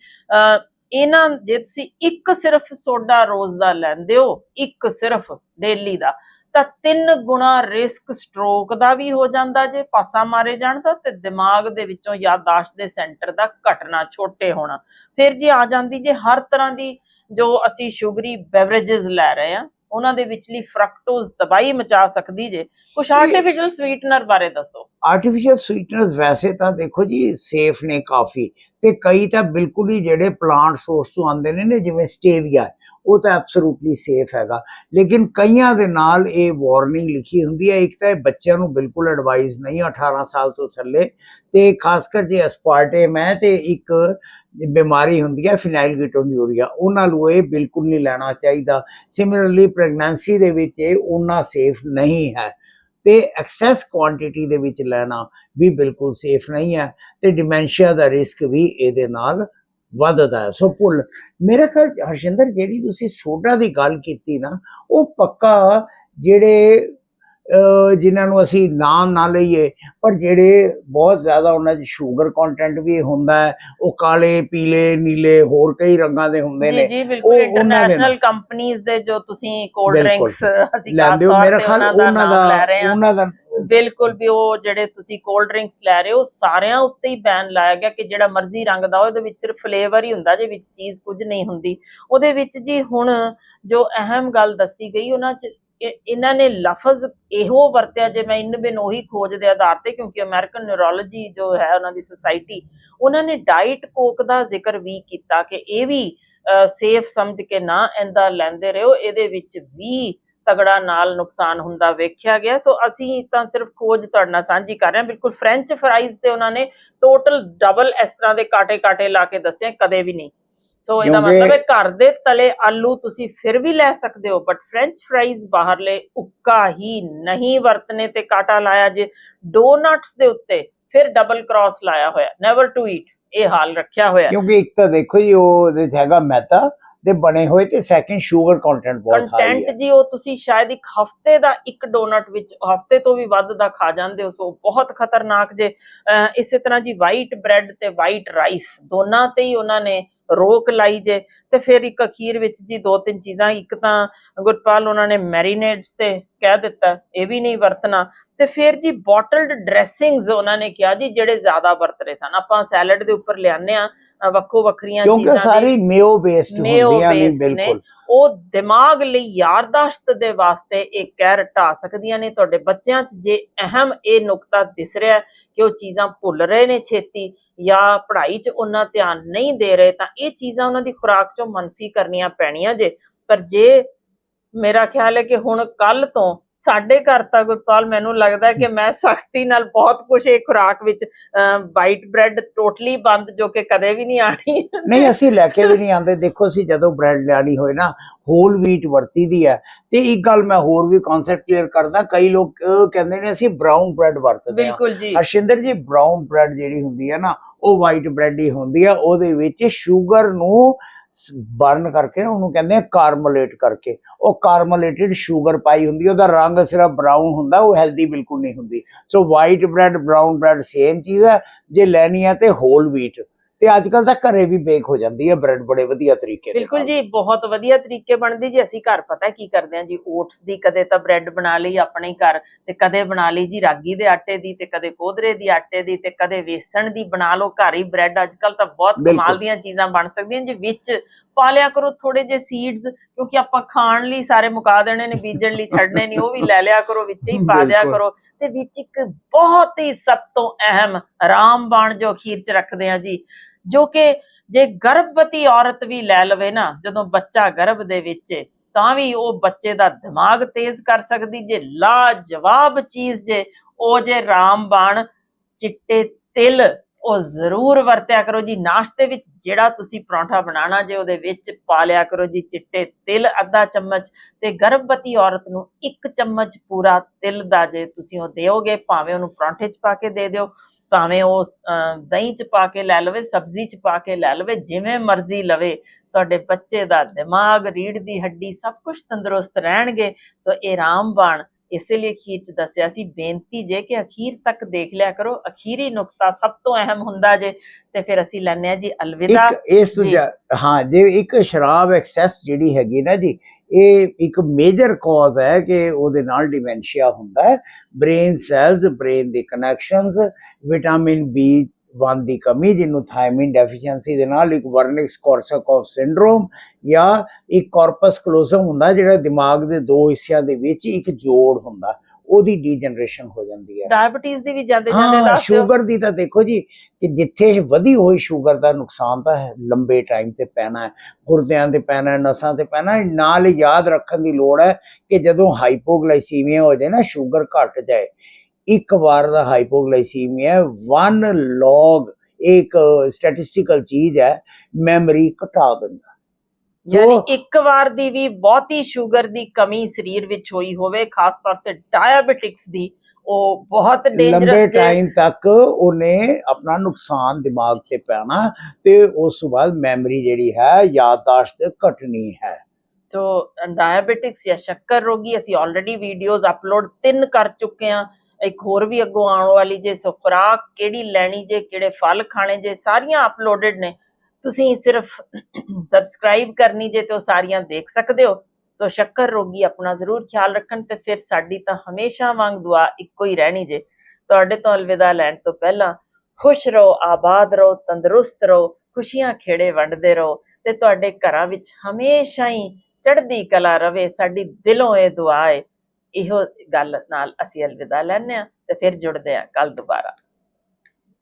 A: ਇਹਨਾਂ, ਜੇ ਤੁਸੀਂ ਇੱਕ ਸਿਰਫ ਸੋਡਾ ਰੋਜ਼ ਦਾ ਲੈਂਦੇ ਹੋ, ਇੱਕ ਸਿਰਫ ਡੇਲੀ ਦਾ ਤਾਂ ਤਿੰਨ ਗੁਣਾ ਰਿਸਕ ਸਟ੍ਰੋਕ ਦਾ ਵੀ ਹੋ ਜਾਂਦਾ ਜੇ ਪਾਸਾ ਮਾਰੇ ਜਾਣ ਦਾ ਤੇ ਦਿਮਾਗ ਦੇ ਵਿੱਚੋਂ ਯਾਦਾਸ਼ਤ ਦੇ ਸੈਂਟਰ ਦਾ ਘਟਣਾ ਛੋਟੇ ਹੋਣਾ। ਫਿਰ ਜੀ ਆ ਜਾਂਦੀ ਜੇ ਹਰ ਤਰ੍ਹਾਂ ਦੀ ਜੋ ਅਸੀਂ ਸ਼ੂਗਰੀ ਬeverages ਲੈ ਰਹੇ ਆ ਉਹਨਾਂ ਦੇ ਵਿਚਲੀ ਫਰਕਟੋਜ਼ ਤਬਾਹੀ ਮਚਾ ਸਕਦੀ ਜੇ। ਕੁਝ ਆਰਟੀਫੀਸ਼ੀਅਲ ਸਵੀਟਨਰ ਬਾਰੇ ਦੱਸੋ।
B: ਆਰਟੀਫੀਸ਼ੀਅਲ ਸਵੀਟਨਰਸ ਵੈਸੇ ਤਾਂ ਦੇਖੋ ਜੀ ਸੇਫ ਨੇ ਕਾਫੀ ਤੇ ਕਈ ਤਾਂ ਬਿਲਕੁਲ ਹੀ ਜਿਹੜੇ ਪਲਾਂਟ ਸੋਰਸ ਤੋਂ ਆਉਂਦੇ ਨੇ ਨੇ ਜਿਵੇਂ ਸਟੇਵੀਆ ਉਹ ਤਾਂ ਐਬਸੋਲੂਟਲੀ ਸੇਫ ਹੈਗਾ। ਲੇਕਿਨ ਕਈਆਂ ਦੇ ਨਾਲ ਇਹ ਵਾਰਨਿੰਗ ਲਿਖੀ ਹੁੰਦੀ ਹੈ। ਇੱਕ ਤਾਂ ਇਹ ਬੱਚਿਆਂ ਨੂੰ ਬਿਲਕੁਲ ਐਡਵਾਈਸ ਨਹੀਂ 18 ਸਾਲ ਤੋਂ ਥੱਲੇ। ਤੇ ਖਾਸ ਕਰ ਜੇ ਐਸਪਾਰਟੇਮ ਹੈ ਤੇ ਇੱਕ ਬਿਮਾਰੀ ਹੁੰਦੀ ਹੈ ਫਿਨਾਈਲਗੀਟੋਨਿਊਰੀਆ ਉਹਨਾਂ ਨੂੰ ਇਹ ਬਿਲਕੁਲ ਨਹੀਂ ਲੈਣਾ ਚਾਹੀਦਾ। ਸਿਮਿਲਰਲੀ ਪ੍ਰੈਗਨੈਂਸੀ ਦੇ ਵਿੱਚ ਇਹ ਉਹਨਾਂ ਸੇਫ ਨਹੀਂ ਹੈ। ਤੇ ਐਕਸੈਸ ਕੁਆਂਟੀਟੀ ਦੇ ਵਿੱਚ ਲੈਣਾ ਵੀ ਬਿਲਕੁਲ ਸੇਫ ਨਹੀਂ ਹੈ। ਤੇ ਡਿਮੈਂਸ਼ੀਆ ਦਾ ਰਿਸਕ ਵੀ ਇਹਦੇ ਨਾਲ ਵੱਧਦਾ ਹੈ। ਸੋ ਭੁੱਲ ਮੇਰੇ ਖਿਆਲ 'ਚ ਹਰਸ਼ਿੰਦਰ ਜਿਹੜੀ ਤੁਸੀਂ ਸੋਡਾ ਦੀ ਗੱਲ ਕੀਤੀ ਨਾ ਉਹ ਪੱਕਾ ਜਿਹੜੇ ਜਿਨ੍ਹਾਂ ਨੂੰ ਅਸੀਂ ਨਾਮ ਨਾ ਲਈਏ ਪਰ ਜਿਹੜੇ ਬਹੁਤ ਜ਼ਿਆਦਾ ਉਹਨਾਂ 'ਚ ਸ਼ੂਗਰ ਕੰਟੈਂਟ ਵੀ ਹੁੰਦਾ ਹੈ ਉਹ ਕਾਲੇ ਪੀਲੇ ਨੀਲੇ ਹੋਰ ਕਈ ਰੰਗਾਂ ਦੇ ਹੁੰਦੇ ਨੇ
A: ਜੀ ਬਿਲਕੁਲ ਇੰਟਰਨੈਸ਼ਨਲ ਕੰਪਨੀਆਂ ਦੇ ਜੋ ਤੁਸੀਂ ਕੋਲਡ। ਡਰਿੰਕਸ ਅਸੀਂ ਖਾਸ ਤੌਰ ਤੇ ਉਹਨਾਂ ਦਾ
B: ਉਹਨਾਂ ਦਾ
A: ਬਿਲਕੁਲ ਵੀ ਉਹ ਜਿਹੜੇ ਤੁਸੀਂ ਕੋਲਡ ਡਰਿੰਕਸ ਲੈ ਰਹੇ ਹੋ, ਸਾਰਿਆਂ ਉੱਤੇ ਹੀ ਬੈਨ ਲਾਇਆ ਗਿਆ ਕਿ ਜਿਹੜਾ ਮਰਜ਼ੀ ਰੰਗ ਦਾ ਉਹਦੇ ਵਿੱਚ ਸਿਰਫ ਫਲੇਵਰ ਹੀ ਹੁੰਦਾ ਜੇ ਵਿੱਚ ਚੀਜ਼ ਕੁਝ ਨਹੀਂ ਹੁੰਦੀ। ਉਹਦੇ ਵਿੱਚ ਜੀ ਹੁਣ ਜੋ ਅਹਿਮ ਗੱਲ ਦੱਸੀ ਗਈ, ਉਹਨਾਂ ਚ ਇਹਨਾਂ ਨੇ ਲਫ਼ਜ਼ ਇਹੋ ਵਰਤਿਆ ਜੇ ਮੈਂ ਇਨ ਬਿਨ ਉਹੀ ਖੋਜ ਦੇ ਆਧਾਰ ਤੇ, ਕਿਉਂਕਿ ਅਮਰੀਕਨ ਨਿਊਰੋਲੋਜੀ ਜੋ ਹੈ ਉਹਨਾਂ ਦੀ ਸੁਸਾਇਟੀ ਉਹਨਾਂ ਨੇ ਡਾਈਟ ਕੋਕ ਦਾ ਜ਼ਿਕਰ ਵੀ ਕੀਤਾ ਕਿ ਇਹ ਵੀ ਸੇਫ ਸਮਝ ਕੇ ਨਾ ਇਹਦਾ ਲੈਂਦੇ ਰਹੋ, ਇਹਦੇ ਵਿੱਚ ਵੀ ਤਗੜਾ ਨਾਲ ਨੁਕਸਾਨ ਹੁੰਦਾ ਵੇਖਿਆ ਗਿਆ। ਸੋ ਅਸੀਂ ਤਾਂ ਸਿਰਫ ਖੋਜ ਤੁਹਾਡੇ ਨਾਲ ਸਾਂਝੀ ਕਰ ਰਹੇ ਹਾਂ। ਬਿਲਕੁਲ ਫ੍ਰੈਂਚ ਫਰਾਈਜ਼ ਤੇ ਉਹਨਾਂ ਨੇ ਟੋਟਲ ਡਬਲ ਇਸ ਤਰ੍ਹਾਂ ਦੇ ਕਾਟੇ ਕਾਟੇ ਲਾ ਕੇ ਦੱਸਿਆ ਕਦੇ ਵੀ ਨਹੀਂ। ਸੋ ਇਹਦਾ ਮਤਲਬ ਹੈ ਘਰ ਦੇ ਤਲੇ ਆਲੂ ਤੁਸੀਂ ਫਿਰ ਵੀ ਲੈ ਸਕਦੇ ਹੋ ਬਟ ਫ੍ਰੈਂਚ ਫਰਾਈਜ਼ ਬਾਹਰਲੇ ਉੱਕਾ ਹੀ ਨਹੀਂ ਵਰਤਨੇ ਤੇ ਕਾਟਾ ਲਾਇਆ ਜੇ। ਡੋਨਟਸ ਦੇ ਉੱਤੇ ਫਿਰ ਡਬਲ ਕ੍ਰਾਸ ਲਾਇਆ ਹੋਇਆ। ਨੈਵਰ ਟੂ ਈਟ ਇਹ ਹਾਲ ਰੱਖਿਆ ਹੋਇਆ।
B: ਕਿਉਂਕਿ ਇੱਕ ਤਾਂ ਦੇਖੋ ਜੀ ਉਹ ਉਹਦੇ ਚ ਹੈਗਾ ਮੈਦਾ। ਦੇ ਬਣੇ ਹੋਏ ਤੇ ਸੈਕਿੰਡ ਸ਼ੂਗਰ ਕੰਟੈਂਟ ਬਹੁਤ ਹਾਈ
A: ਕੰਟੈਂਟ
B: ਹੈ।
A: ਜੀ ਉਹ ਤੁਸੀਂ ਸ਼ਾਇਦ ਇੱਕ ਹਫ਼ਤੇ ਦਾ ਇੱਕ ਡੋਨਟ ਵਿੱਚ ਹਫ਼ਤੇ ਤੋਂ ਵੀ ਵੱਧ ਦਾ ਖਾ ਜਾਂਦੇ ਹੋ ਸੋ ਬਹੁਤ ਖਤਰਨਾਕ ਜੇ ਇਸੇ ਤਰ੍ਹਾਂ ਜੀ ਵਾਈਟ ਬ੍ਰੈਡ ਤੇ ਵਾਈਟ ਰਾਈਸ ਦੋਨਾਂ ਤੇ ਹੀ ਉਹਨਾਂ ਨੇ ਰੋਕ ਲਾਈ ਜੇ। ਤੇ ਫਿਰ ਇੱਕ ਅਖੀਰ ਵਿੱਚ ਜੀ ਦੋ ਤਿੰਨ ਚੀਜ਼ਾਂ ਇੱਕ ਤਾਂ ਗੁਰਪਾਲ ਉਹਨਾਂ ਨੇ ਮੈਰੀਨੇਟਸ ਤੇ ਕਹਿ ਦਿੱਤਾ ਇਹ ਵੀ ਨਹੀਂ ਵਰਤਣਾ। ਤੇ ਫਿਰ ਜੀ ਬੋਟਲਡ ਡਰੈਸਿੰਗਸ ਉਹਨਾਂ ਨੇ ਕਿਹਾ ਜੀ ਜਿਹੜੇ ਜ਼ਿਆਦਾ ਵਰਤ ਰਹੇ ਸਨ। ਆਪਾਂ ਸੈਲਡ ਦੇ ਉੱਪਰ ਲਿਆਨੇ ਆ ਵੱਖੋ ਵੱਖਰੀਆਂ
B: ਕਿਉਂਕਿ
A: ਚੀਜ਼ਾਂ ਦੀ
B: ਸਾਰੀ ਮੇਓ ਬੇਸਡ ਹੁੰਦੀਆਂ
A: ਨੇ।
B: ਬਿਲਕੁਲ।
A: ਉਹ ਦਿਮਾਗ ਲਈ ਯਾਰਦਾਸ਼ਤ ਦੇ ਵਾਸਤੇ ਇੱਕ ਕਹਿ ਰਟਾ ਸਕਦੀਆਂ ਨੇ। ਤੁਹਾਡੇ ਬੱਚਿਆਂ 'ਚ ਜੇ ਅਹਿਮ ਇਹ ਨੁਕਤਾ ਦਿਸ ਰਿਹਾ ਕਿ ਉਹ ਚੀਜ਼ਾਂ ਭੁੱਲ ਰਹੇ ਨੇ ਛੇਤੀ ਜਾਂ ਪੜ੍ਹਾਈ 'ਚ ਉਹਨਾਂ ਧਿਆਨ ਨਹੀਂ ਦੇ ਰਹੇ ਤਾਂ ਇਹ ਚੀਜ਼ਾਂ ਉਹਨਾਂ ਦੀ ਖੁਰਾਕ 'ਚੋਂ ਮੰਨਫੀ ਕਰਨੀਆਂ ਪੈਣੀਆਂ ਜੇ। ਪਰ ਜੇ ਮੇਰਾ ਖਿਆਲ ਹੈ ਕਿ ਹੁਣ ਕੱਲ ਤੋਂ ਸਾਡੇ ਘਰ ਤਾਂ ਗੁਰਪਾਲ ਮੈਨੂੰ ਲੱਗਦਾ ਹੈ ਕਿ ਮੈਂ ਸਖਤੀ ਨਾਲ ਬਹੁਤ ਕੁਝ ਇਹ ਖੁਰਾਕ ਵਿੱਚ ਵਾਈਟ ਬ੍ਰੈਡ ਟੋਟਲੀ ਬੰਦ ਜੋ ਕਿ ਕਦੇ ਵੀ ਨਹੀਂ ਆਣੀ।
B: ਨਹੀਂ ਅਸੀਂ ਲੈ ਕੇ ਵੀ ਨਹੀਂ ਆਂਦੇ ਦੇਖੋ ਅਸੀਂ ਜਦੋਂ ਬ੍ਰੈਡ ਲਿਆਣੀ ਹੋਏ ਨਾ ਹੋਲ ਵੀਟ ਵਰਤੀ ਦੀ ਹੈ। ਤੇ ਇੱਕ ਗੱਲ ਮੈਂ ਹੋਰ ਵੀ ਕਨਸੈਪਟ ਕਲੀਅਰ ਕਰਦਾ ਕਈ ਲੋਕ ਕਹਿੰਦੇ ਨੇ ਅਸੀਂ ਬ੍ਰਾਊਨ ਬ੍ਰੈਡ ਵਰਤਦੇ ਹਾਂ।
A: ਬਿਲਕੁਲ ਜੀ।
B: ਅਰਸ਼ਿੰਦਰ ਜੀ ਬ੍ਰਾਊਨ ਬ੍ਰੈਡ ਜਿਹੜੀ ਹੁੰਦੀ ਹੈ ਨਾ ਉਹ ਵਾਈਟ ਬ੍ਰੈਡ ਹੀ ਹੁੰਦੀ ਹੈ। ਉਹਦੇ ਵਿੱਚ ਸ਼ੂਗਰ ਨੂੰ ਬਰਨ ਕਰਕੇ ਉਹਨੂੰ ਕਹਿੰਦੇ ਆ ਕਾਰਮੋਲੇਟ ਕਰਕੇ। ਉਹ ਕਾਰਮੋਲੇਟਡ ਸ਼ੂਗਰ ਪਾਈ ਹੁੰਦੀ ਉਹਦਾ ਰੰਗ ਸਿਰਫ ਬਰਾਊਨ ਹੁੰਦਾ, ਉਹ ਹੈਲਦੀ ਬਿਲਕੁਲ ਨਹੀਂ ਹੁੰਦੀ। So white bread brown bread same ਚੀਜ਼ ਹੈ ਜੇ ਲੈਣੀ ਹੈ ਤੇ ਹੋਲ ਵੀਟ ਤੇ ਅੱਜ ਕੱਲ ਤਾਂ ਘਰੇ ਵੀ ਬੇਕ ਹੋ ਜਾਂਦੀ ਹੈ ਬ੍ਰੈਡ ਬੜੇ ਵਧੀਆ ਤਰੀਕੇ ਦੇ
A: ਬਿਲਕੁਲ
B: ਨਾਲ।
A: ਜੀ ਬਹੁਤ ਵਧੀਆ ਤਰੀਕੇ ਬਣਦੀ ਜੀ ਅਸੀਂ ਘਰ ਪਤਾ ਕੀ ਕਰਦੇ ਹਾਂ ਜੀ ਓਟਸ ਦੀ ਕਦੇ ਤਾਂ ਬ੍ਰੈਡ ਬਣਾ ਲਈ ਆਪਣੇ ਘਰ ਤੇ ਕਦੇ ਬਣਾ ਲਈ ਜੀ ਰਾਗੀ ਦੇ ਆਟੇ ਦੀ ਤੇ ਕਦੇ ਕੋਧਰੇ ਦੀ ਆਟੇ ਦੀ ਤੇ ਕਦੇ ਵੇਸਣ ਦੀ ਬਣਾ ਲਓ ਘਰ ਹੀ ਬ੍ਰੈਡ ਅੱਜ ਕੱਲ ਤਾਂ ਬਹੁਤ। ਕਮਾਲ ਦੀਆਂ ਚੀਜ਼ਾਂ ਬਣ ਸਕਦੀਆਂ ਜੀ ਵਿੱਚ ਪਾ ਲਿਆ ਕਰੋ ਥੋੜੇ ਜਿਹੇ ਸੀਡਸ ਕਿਉਂਕਿ ਆਪਾਂ ਖਾਣ ਲਈ ਸਾਰੇ ਮੁਕਾ ਦੇਣੇ ਨੇ ਬੀਜਣ ਲਈ ਛੱਡਣੇ ਨਹੀਂ ਉਹ ਵੀ ਲੈ ਲਿਆ ਕਰੋ ਵਿੱਚ ਹੀ ਪਾ ਦਿਆ। ਕਰੋ ਤੇ ਵਿੱਚ ਇੱਕ ਬਹੁਤ ਹੀ ਸਭ ਤੋਂ ਅਹਿਮ ਰਾਮਬਾਣ ਜੋ ਅਖੀਰ ਚ ਰੱਖਦੇ ਆ ਜੀ ਜੋ ਕਿ ਜੇ ਗਰਭਵਤੀ ਔਰਤ ਵੀ ਲੈ ਲਵੇ ਨਾ ਜਦੋਂ ਬੱਚਾ ਗਰਭ ਦੇ ਵਿੱਚ ਤਾਂ ਵੀ ਉਹ ਬੱਚੇ ਦਾ ਦਿਮਾਗ ਤੇਜ਼ ਕਰ ਸਕਦੀ ਜੇ ਲਾਜਵਾਬ ਚੀਜ਼ ਜੇ ਉਹ ਜੇ ਰਾਮਬਾਣ ਚਿੱਟੇ ਤਿਲ ਉਹ ਜ਼ਰੂਰ ਵਰਤਿਆ ਕਰੋ ਜੀ। ਨਾਸ਼ਤੇ ਵਿੱਚ ਜਿਹੜਾ ਤੁਸੀਂ ਪਰੌਂਠਾ ਬਣਾਉਣਾ, ਜੇ ਉਹਦੇ ਵਿੱਚ ਪਾ ਲਿਆ ਕਰੋ ਜੀ ਚਿੱਟੇ ਤਿਲ, ਅੱਧਾ ਚਮਚ ਤੇ ਗਰਭਵਤੀ ਔਰਤ ਨੂੰ ਇੱਕ ਚਮਚ ਪੂਰਾ ਤਿਲ ਦਾ ਜੇ ਤੁਸੀਂ ਉਹ ਦਿਓਗੇ, ਭਾਵੇਂ ਉਹਨੂੰ ਪਰੌਂਠੇ 'ਚ ਪਾ ਕੇ ਦੇ ਦਿਓ, ਭਾਵੇਂ ਉਹ ਦਹੀਂ 'ਚ ਪਾ ਕੇ ਲੈ ਲਵੇ, ਸਬਜ਼ੀ 'ਚ ਪਾ ਕੇ ਲੈ ਲਵੇ, ਜਿਵੇਂ ਮਰਜ਼ੀ ਲਵੇ, ਤੁਹਾਡੇ ਬੱਚੇ ਦਾ ਦਿਮਾਗ ਰੀੜ ਦੀ ਹੱਡੀ ਸਭ ਕੁਝ ਤੰਦਰੁਸਤ ਰਹਿਣਗੇ। ਸੋ ਇਹ ਰਾਮਬਾਣ ਇਸੇ ਲਈ ਅਖੀਰ 'ਚ ਦੱਸਿਆ ਸੀ ਬੇਨਤੀ ਜੇ ਕਿ ਅਖੀਰ ਤੱਕ ਦੇਖ ਲਿਆ ਕਰੋ ਅਖੀਰੀ ਨੁਕਤਾ ਸਭ ਤੋਂ ਅਹਿਮ ਹੁੰਦਾ ਜੇ ਤੇ ਫਿਰ ਅਸੀਂ ਲੈਂਦੇ ਹਾਂ ਜੀ ਅਲਵਿਦਾ
B: ਇੱਕ ਇਸ ਹਾਂ ਜੇ ਇੱਕ ਸ਼ਰਾਬ ਐਕਸੈਸ ਜਿਹੜੀ ਹੈਗੀ ਨਾ ਜੀ ਇਹ ਇੱਕ ਮੇਜਰ ਕਾਜ਼ ਹੈ ਕਿ ਉਹਦੇ ਨਾਲ ਡਿਮੈਂਸ਼ੀਆ ਹੁੰਦਾ ਹੈ। ਬ੍ਰੇਨ ਸੈਲਸ ਬ੍ਰੇਨ ਦੇ ਕਨੈਕਸ਼ਨਸ ਵਿਟਾਮਿਨ B1 ਦੀ ਕਮੀ ਜਿਹਨੂੰ ਥਾਇਮਿਨ ਡੈਫੀਸ਼ੀਐਂਸੀ ਦੇ ਨਾਲ ਇੱਕ ਵਰਨਿਕਸ ਕੋਰਸਾਕੋਫ ਸਿੰਡਰੋਮ ਜਾਂ ਇੱਕ ਕਾਰਪਸ ਕਲੋਜ਼ਮ ਹੁੰਦਾ ਜਿਹੜਾ ਦਿਮਾਗ ਦੇ ਦੋ ਹਿੱਸਿਆਂ ਦੇ ਵਿੱਚ ਇੱਕ ਜੋੜ ਹੁੰਦਾ ਉਹਦੀ ਡੀਜਨਰੇਸ਼ਨ ਹੋ ਜਾਂਦੀ ਹੈ।
A: ਡਾਇਬੀਟੀਜ਼ ਦੀ ਵੀ ਜਾਂਦੇ ਜਾਂਦੇ ਦੱਸ
B: ਸ਼ੂਗਰ ਦੀ ਤਾਂ ਦੇਖੋ ਜੀ ਕਿ ਜਿੱਥੇ ਵਧੀ ਹੋਈ ਸ਼ੂਗਰ ਦਾ ਨੁਕਸਾਨ ਤਾਂ ਹੈ ਲੰਬੇ ਟਾਈਮ ਤੇ ਪੈਣਾ ਹੈ ਗੁਰਦਿਆਂ ਤੇ ਪੈਣਾ ਹੈ ਨਸਾਂ ਤੇ ਪੈਣਾ ਹੈ ਨਾਲ ਯਾਦ ਰੱਖਣ ਦੀ ਲੋੜ ਹੈ ਕਿ ਜਦੋਂ ਹਾਈਪੋਗਲਾਈਸੀਮੀਆ ਹੋ ਜਾਏ ਨਾ ਸ਼ੂਗਰ ਘਟ ਜਾਏ। ਇੱਕ ਵਾਰ ਦਾ ਹਾਈਪੋਗਲਾਈਸੀਮੀਆ 1 ਲੌਗ ਇੱਕ ਸਟੈਟਿਸਟੀਕਲ ਚੀਜ਼ ਹੈ ਮੈਮਰੀ ਘਟਾ ਦਿੰਦਾ।
A: ਯਾਨੀ ਇੱਕ ਵਾਰ ਦੀ ਵੀ ਬਹੁਤੀ ਸ਼ੂਗਰ ਦੀ ਕਮੀ ਸਰੀਰ ਵਿੱਚ ਹੋਈ ਹੋਵੇ ਖਾਸ ਤੌਰ ਤੇ ਡਾਇਬੀਟਿਕਸ ਦੀ ਉਹ ਬਹੁਤ
B: ਲੰਬੇ
A: ਡੇਂਜਰਸ ਜੇ
B: ਟਾਈਮ ਤੱਕ ਉਹਨੇ ਆਪਣਾ ਨੁਕਸਾਨ ਦਿਮਾਗ ਤੇ ਪੈਣਾ ਤੇ ਉਸ ਤੋਂ ਬਾਅਦ ਮੈਮਰੀ ਜਿਹੜੀ ਹੈ ਯਾਦਦਾਸ਼ਤ ਘਟਣੀ ਹੈ।
A: ਸੋ ਡਾਇਬੀਟਿਕਸ ਜਾਂ ਸ਼ੱਕਰ ਰੋਗੀ ਅਸੀਂ ਆਲਰੇਡੀ ਵੀਡੀਓਜ਼ ਅਪਲੋਡ ਤਿੰਨ ਕਰ ਚੁੱਕੇ ਹਾਂ। ਇੱਕ ਹੋਰ ਵੀ ਅੱਗੋਂ ਆਉਣ ਵਾਲੀ ਜੇ ਸੋ ਖੁਰਾਕ ਕਿਹੜੀ ਲੈਣੀ ਜੇ, ਕਿਹੜੇ ਫਲ ਖਾਣੇ ਜੇ, ਸਾਰੀਆਂ ਅਪਲੋਡਡ ਨੇ। ਤੁਸੀਂ ਸਿਰਫ ਸਬਸਕ੍ਰਾਈਬ ਕਰਨੀ ਜੇ ਤੇ ਉਹ ਸਾਰੀਆਂ ਦੇਖ ਸਕਦੇ ਹੋ। ਸੋ ਸ਼ੱਕਰ ਰੋਗੀ ਆਪਣਾ ਜ਼ਰੂਰ ਖਿਆਲ ਰੱਖਣ ਤੇ ਫਿਰ ਸਾਡੀ ਤਾਂ ਹਮੇਸ਼ਾ ਵਾਂਗ ਦੁਆ ਇੱਕੋ ਹੀ ਰਹਿਣੀ ਜੇ। ਤੁਹਾਡੇ ਤੋਂ ਅਲਵਿਦਾ ਲੈਣ ਤੋਂ ਪਹਿਲਾਂ ਖੁਸ਼ ਰਹੋ, ਆਬਾਦ ਰਹੋ, ਤੰਦਰੁਸਤ ਰਹੋ, ਖੁਸ਼ੀਆਂ ਖੇੜੇ ਵੰਡਦੇ ਰਹੋ ਤੇ ਤੁਹਾਡੇ ਘਰਾਂ ਵਿੱਚ ਹਮੇਸ਼ਾ ਹੀ ਚੜ੍ਹਦੀ ਕਲਾ ਰਵੇ, ਸਾਡੀ ਦਿਲੋਂ ਇਹ ਦੁਆ ਹੈ ਇਹੋ ਗੱਲ ਨਾਲ ਅਸੀਂ ਅਲਵਿਦਾ ਲੈਂਦੇ ਹਾਂ ਤੇ ਫਿਰ ਜੁੜਦੇ ਹਾਂ ਕੱਲ ਦੁਬਾਰਾ।